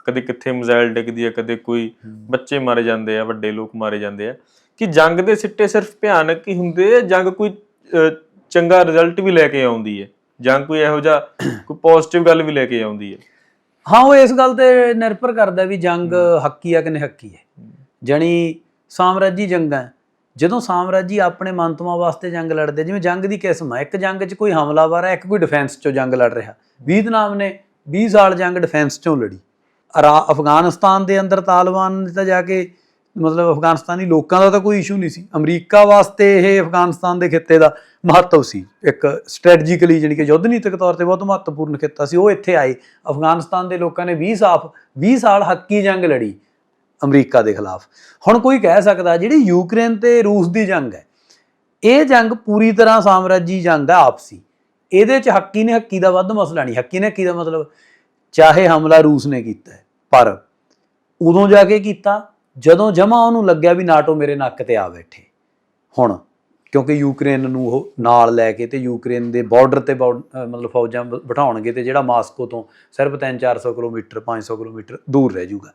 Speaker 2: ਕਦੇ ਕਿੱਥੇ ਮਿਜ਼ਾਈਲ ਡਿੱਗਦੀ ਹੈ ਕਦੇ ਕੋਈ ਬੱਚੇ ਮਾਰੇ ਜਾਂਦੇ ਆ ਵੱਡੇ ਲੋਕ ਮਾਰੇ ਜਾਂਦੇ ਆ। ਕਿ ਜੰਗ ਦੇ ਸਿੱਟੇ ਸਿਰਫ ਭਿਆਨਕ ਹੀ ਹੁੰਦੇ ਆ ਜੰਗ ਕੋਈ ਚੰਗਾ ਰਿਜ਼ਲਟ ਵੀ ਲੈ ਕੇ ਆਉਂਦੀ ਹੈ? ਜੰਗ ਕੋਈ ਇਹੋ ਜਿਹਾ ਕੋਈ ਪੋਜ਼ਿਟਿਵ ਗੱਲ ਵੀ ਲੈ ਕੇ ਆਉਂਦੀ ਹੈ?
Speaker 1: ਹਾਂ ਉਹ ਇਸ ਗੱਲ ਤੇ ਨਿਰਭਰ ਕਰਦਾ ਵੀ ਜੰਗ ਹੱਕੀ ਆ ਕਿ ਨਹੀਂ ਹੱਕੀ ਹੈ। ਜਣੀ ਸਾਮਰਾਜੀ ਜੰਗਾਂ। ਜਦੋਂ ਸਾਮਰਾਜੀ ਆਪਣੇ ਮੰਤਵਾਂ ਵਾਸਤੇ ਜੰਗ ਲੜਦੇ ਜਿਵੇਂ ਜੰਗ ਦੀ ਕਿਸਮ ਹੈ ਇੱਕ ਜੰਗ 'ਚ ਕੋਈ ਹਮਲਾਵਰ ਹੈ ਇੱਕ ਕੋਈ ਡਿਫੈਂਸ 'ਚੋਂ ਜੰਗ ਲੜ ਰਿਹਾ। ਵੀਅਤਨਾਮ ਨੇ 20 ਸਾਲ ਜੰਗ ਡਿਫੈਂਸ 'ਚੋਂ ਲੜੀ। ਅਫਗਾਨਿਸਤਾਨ ਦੇ ਅੰਦਰ ਤਾਲਿਬਾਨ ਨੇ ਤਾਂ ਜਾ ਕੇ ਮਤਲਬ ਅਫਗਾਨਿਸਤਾਨੀ ਲੋਕਾਂ ਦਾ ਤਾਂ ਕੋਈ ਇਸ਼ੂ ਨਹੀਂ ਸੀ। ਅਮਰੀਕਾ ਵਾਸਤੇ ਇਹ ਅਫਗਾਨਿਸਤਾਨ ਦੇ ਖਿੱਤੇ ਦਾ ਮਹੱਤਵ ਸੀ। ਇੱਕ ਸਟ੍ਰੈਟਜੀਕਲੀ ਜਿਹੜੀ ਕਿ ਯੁੱਧ ਨੀਤਕ ਤੌਰ ਤੇ ਬਹੁਤ ਮਹੱਤਵਪੂਰਨ ਖਿੱਤਾ ਸੀ। ਉਹ ਇੱਥੇ ਆਏ। ਅਫਗਾਨਿਸਤਾਨ ਦੇ ਲੋਕਾਂ ਨੇ 20 ਸਾਫ਼ 20 ਸਾਲ ਹੱਕੀ ਜੰਗ ਲੜੀ ਅਮਰੀਕਾ ਦੇ ਖਿਲਾਫ। ਹੁਣ ਕੋਈ ਕਹਿ ਸਕਦਾ, ਜਿਹੜੀ ਯੂਕਰੇਨ ਤੇ ਰੂਸ ਦੀ ਜੰਗ ਹੈ, ਇਹ ਜੰਗ ਪੂਰੀ ਤਰ੍ਹਾਂ ਸਾਮਰਾਜੀ ਜੰਗ ਹੈ ਆਪਸੀ। ਇਹਦੇ ਚ ਹੱਕੀ ਨੇ ਹੱਕੀ ਦਾ ਵੱਧ ਮਸਲਾ ਨਹੀਂ। ਹੱਕੀ ਨੇ ਹੱਕੀ ਦਾ ਮਤਲਬ ਚਾਹੇ ਹਮਲਾ ਰੂਸ ਨੇ ਕੀਤਾ ਪਰ ਉਦੋਂ ਜਾ ਕੇ ਕੀਤਾ ਜਦੋਂ ਜਮਾ ਉਹਨੂੰ ਲੱਗਿਆ ਵੀ ਨਾਟੋ ਮੇਰੇ ਨੱਕ ਤੇ ਆ ਬੈਠੇ। ਹੁਣ, ਕਿਉਂਕਿ ਯੂਕਰੇਨ ਨੂੰ ਉਹ ਨਾਲ ਲੈ ਕੇ ਤੇ ਯੂਕਰੇਨ ਦੇ ਬਾਰਡਰ ਤੇ ਬਾਰਡ- ਮਤਲਬ ਫੌਜਾਂ ਬਿਠਾਉਣਗੇ ਤੇ ਜਿਹੜਾ ਮਾਸਕੋ ਤੋਂ ਸਿਰਫ 3-400 ਕਿਲੋਮੀਟਰ 500 ਕਿਲੋਮੀਟਰ ਦੂਰ ਰਹਿ ਜਾਊਗਾ।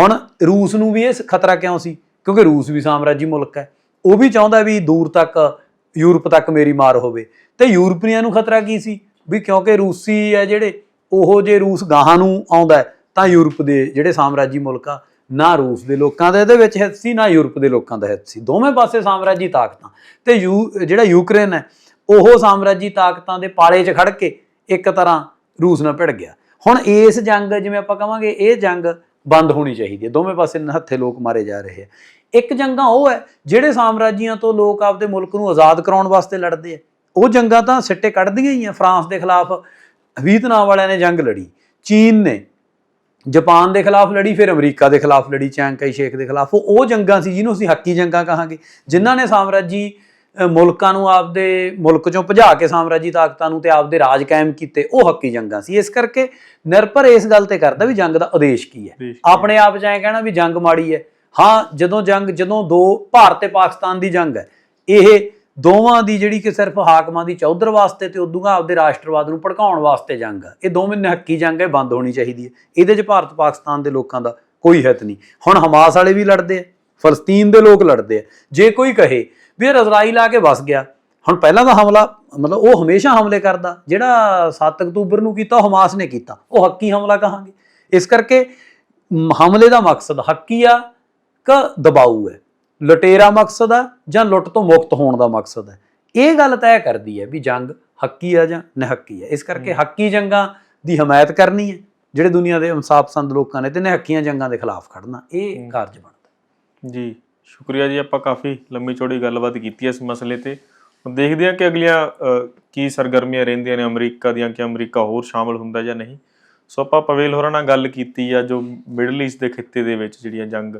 Speaker 1: ਹੁਣ ਰੂਸ ਨੂੰ ਵੀ ਇਹ ਖਤਰਾ ਕਿਉਂ ਸੀ? ਕਿਉਂਕਿ ਰੂਸ ਵੀ ਸਾਮਰਾਜੀ ਮੁਲਕ ਹੈ। ਉਹ ਵੀ ਚਾਹੁੰਦਾ ਵੀ ਦੂਰ ਤੱਕ ਯੂਰਪ ਤੱਕ ਮੇਰੀ ਮਾਰ ਹੋਵੇ। ਤੇ ਯੂਰਪੀਆਂ ਨੂੰ ਖਤਰਾ ਕੀ ਸੀ? ਵੀ ਕਿਉਂਕਿ ਰੂਸੀ ਹੈ ਜਿਹੜੇ, ਉਹ ਜੇ ਰੂਸ ਗਾਹਾਂ ਨੂੰ ਆਉਂਦਾ ਤਾਂ ਯੂਰਪ ਦੇ ਜਿਹੜੇ ਸਾਮਰਾਜੀ ਮੁਲਕ ਆ ਨਾ ਰੂਸ ਦੇ ਲੋਕਾਂ ਦਾ, ਇਹਦੇ ਵਿੱਚ ਹਿੱਤ ਸੀ, ਨਾ ਯੂਰਪ ਦੇ ਲੋਕਾਂ ਦਾ ਹਿੱਤ ਸੀ। ਦੋਵੇਂ ਪਾਸੇ ਸਾਮਰਾਜੀ ਤਾਕਤਾਂ। ਤੇ ਯੂ, ਜਿਹੜਾ ਯੂਕਰੇਨ ਹੈ, ਉਹ ਸਾਮਰਾਜੀ ਤਾਕਤਾਂ ਦੇ ਪਾਲੇ 'ਚ ਖੜ ਕੇ ਇੱਕ ਤਰ੍ਹਾਂ ਰੂਸ ਨਾਲ ਭਿੜ ਗਿਆ। ਹੁਣ ਇਸ ਜੰਗ, ਜਿਵੇਂ ਆਪਾਂ ਕਵਾਂਗੇ ਇਹ ਜੰਗ ਬੰਦ ਹੋਣੀ ਚਾਹੀਦੀ ਹੈ। ਦੋਵੇਂ ਪਾਸੇ ਹੱਥੇ ਲੋਕ ਮਾਰੇ ਜਾ ਰਹੇ ਆ ਇੱਕ ਜੰਗਾਂ ਉਹ ਹੈ, ਜਿਹੜੇ ਸਾਮਰਾਜੀਆਂ ਤੋਂ ਲੋਕ ਆਪਦੇ ਮੁਲਕ ਨੂੰ ਆਜ਼ਾਦ ਕਰਾਉਣ ਵਾਸਤੇ ਲੜਦੇ ਆ ਉਹ ਜੰਗਾਂ ਤਾਂ ਸਿੱਟੇ ਕੱਢਦੀਆਂ ਹੀ ਆ। ਫਰਾਂਸ ਦੇ ਖਿਲਾਫ ਵੀਅਤਨਾਮ ਵਾਲਿਆਂ ਨੇ ਜੰਗ ਲੜੀ। ਚੀਨ ਨੇ ਜਾਪਾਨ ਦੇ ਖਿਲਾਫ ਲੜੀ ਫਿਰ ਅਮਰੀਕਾ ਦੇ ਖਿਲਾਫ ਲੜੀ ਚੈਂਗ ਕਾਈ ਸ਼ੇਖ ਦੇ ਖਿਲਾਫ। ਉਹ ਉਹ ਜੰਗਾਂ ਸੀ ਜਿਹਨੂੰ ਅਸੀਂ ਹੱਕੀ ਜੰਗਾਂ ਕਹਾਂਗੇ। ਜਿਨ੍ਹਾਂ ਨੇ ਸਾਮਰਾਜੀ ਮੁਲਕਾਂ ਨੂੰ ਆਪਦੇ ਮੁਲਕ ਚੋਂ ਭਜਾ ਕੇ ਸਾਮਰਾਜੀ ਤਾਕਤਾਂ ਨੂੰ ਤੇ ਆਪਦੇ ਰਾਜ ਕਾਇਮ ਕੀਤੇ ਉਹ ਹੱਕੀ ਜੰਗਾਂ ਸੀ। ਇਸ ਕਰਕੇ ਨਿਰਭਰ ਇਸ ਗੱਲ ਤੇ ਕਰਦਾ ਵੀ ਜੰਗ ਦਾ ਉਦੇਸ਼ ਕੀ ਹੈ। ਆਪਣੇ ਆਪ ਚ ਐਂ ਕਹਿਣਾ ਵੀ ਜੰਗ ਮਾੜੀ ਹੈ। ਹਾਂ ਜਦੋਂ ਜੰਗ ਜਦੋਂ ਦੋ ਭਾਰਤ ਤੇ ਪਾਕਿਸਤਾਨ ਦੀ ਜੰਗ ਹੈ ਇਹ ਦੋਵਾਂ ਦੀ ਜਿਹੜੀ ਕਿ ਸਿਰਫ ਹਾਕਮਾਂ ਦੀ ਚੌਧਰ ਵਾਸਤੇ ਤੇ ਉਦੋਂ ਆਪਦੇ ਰਾਸ਼ਟਰਵਾਦ ਨੂੰ ਭੜਕਾਉਣ ਵਾਸਤੇ ਜੰਗ ਆ। ਇਹ ਦੋਵੇਂ ਨਿਹੱਕੀ ਜੰਗ ਹੈ ਬੰਦ ਹੋਣੀ ਚਾਹੀਦੀ ਹੈ ਇਹਦੇ 'ਚ ਭਾਰਤ ਪਾਕਿਸਤਾਨ ਦੇ ਲੋਕਾਂ ਦਾ ਕੋਈ ਹਿੱਤ ਨਹੀਂ। ਹੁਣ ਹਮਾਸ ਵਾਲੇ ਵੀ ਲੜਦੇ ਆ, ਫਲਸਤੀਨ ਦੇ ਲੋਕ ਲੜਦੇ ਆ। ਜੇ ਕੋਈ ਕਹੇ ਵੀ ਇਹ ਇਜ਼ਰਾਈਲ ਆ ਕੇ ਵਸ ਗਿਆ, ਹੁਣ ਪਹਿਲਾਂ ਦਾ ਹਮਲਾ, ਮਤਲਬ ਉਹ ਹਮੇਸ਼ਾ ਹਮਲੇ ਕਰਦਾ। ਜਿਹੜਾ 7 ਅਕਤੂਬਰ ਨੂੰ ਕੀਤਾ, ਉਹ ਹਮਾਸ ਨੇ ਕੀਤਾ। ਉਹ ਹੱਕੀ ਹਮਲਾ ਕਹਾਂਗੇ। ਇਸ ਕਰਕੇ ਹਮਲੇ ਦਾ ਮਕਸਦ ਹੱਕੀ ਆ, ਕਿ ਦਬਾਊ ਹੈ। ਲੁਟੇਰਾ ਮਕਸਦ ਆ ਜਾਂ ਲੁੱਟ ਤੋਂ ਮੁਕਤ ਹੋਣ ਦਾ ਮਕਸਦ ਹੈ ਇਹ ਗੱਲ ਤੈਅ ਕਰਦੀ ਹੈ ਵੀ ਜੰਗ ਹੱਕੀ ਆ ਜਾਂ ਨਿਹੱਕੀ ਹੈ ਇਸ ਕਰਕੇ ਹੱਕੀ ਜੰਗਾਂ ਦੀ ਹਮਾਇਤ ਕਰਨੀ ਹੈ ਜਿਹੜੇ ਦੁਨੀਆ ਦੇ ਇਨਸਾਫ ਪਸੰਦ ਲੋਕਾਂ ਨੇ ਤੇ ਨਿਹੱਕੀਆਂ ਜੰਗਾਂ ਦੇ ਖਿਲਾਫ ਖੜਨਾ ਇਹ ਕਾਰਜ ਬਣਦਾ।
Speaker 2: ਜੀ ਸ਼ੁਕਰੀਆ ਜੀ ਆਪਾਂ ਕਾਫੀ ਲੰਮੀ ਚੌੜੀ ਗੱਲਬਾਤ ਕੀਤੀ ਇਸ ਮਸਲੇ ਤੇ। ਹੁਣ ਦੇਖਦੇ ਹਾਂ ਕਿ ਅਗਲੀਆਂ ਕੀ ਸਰਗਰਮੀਆਂ ਰਹਿੰਦੀਆਂ ਨੇ ਅਮਰੀਕਾ ਦੀਆਂ ਕਿ ਅਮਰੀਕਾ ਹੋਰ ਸ਼ਾਮਲ ਹੁੰਦਾ ਜਾਂ ਨਹੀਂ। ਸੋ ਆਪਾਂ ਪਵੇਲ ਹੋਰਾਂ ਨਾਲ ਗੱਲ ਕੀਤੀ ਆ ਜੋ ਮਿਡਲ ਈਸਟ ਦੇ ਖਿੱਤੇ ਦੇ ਵਿੱਚ ਜਿਹੜੀਆਂ ਜੰਗ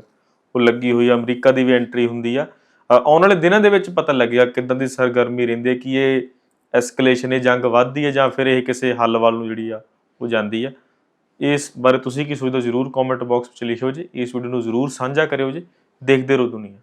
Speaker 2: ਉਹ ਲੱਗੀ ਹੋਈ ਆ, ਅਮਰੀਕਾ ਦੀ ਵੀ ਐਂਟਰੀ ਹੁੰਦੀ ਆ। ਆਉਣ ਵਾਲੇ ਦਿਨਾਂ ਦੇ ਵਿੱਚ ਪਤਾ ਲੱਗੇਗਾ ਕਿਦਾਂ ਦੀ ਸਰਗਰਮੀ ਰਹਿੰਦੀ ਹੈ, ਕਿ ਇਹ ਐਸਕੇਲੇਸ਼ਨ ਇਹ ਜੰਗ ਵੱਧਦੀ ਹੈ ਜਾਂ ਫਿਰ ਇਹ ਕਿਸੇ ਹੱਲ ਵੱਲ ਨੂੰ ਜਿਹੜੀ ਆ, ਉਹ ਜਾਂਦੀ ਆ। ਇਸ ਬਾਰੇ ਤੁਸੀਂ ਕੀ ਸੋਚਦੇ ਹੋ, ਜ਼ਰੂਰ ਕਮੈਂਟ ਬਾਕਸ ਵਿੱਚ ਲਿਖਿਓ ਜੀ। ਇਸ ਵੀਡੀਓ ਨੂੰ ਜ਼ਰੂਰ ਸਾਂਝਾ ਕਰਿਓ ਜੀ। ਦੇਖਦੇ ਰਹੋ ਦੁਨੀਆ।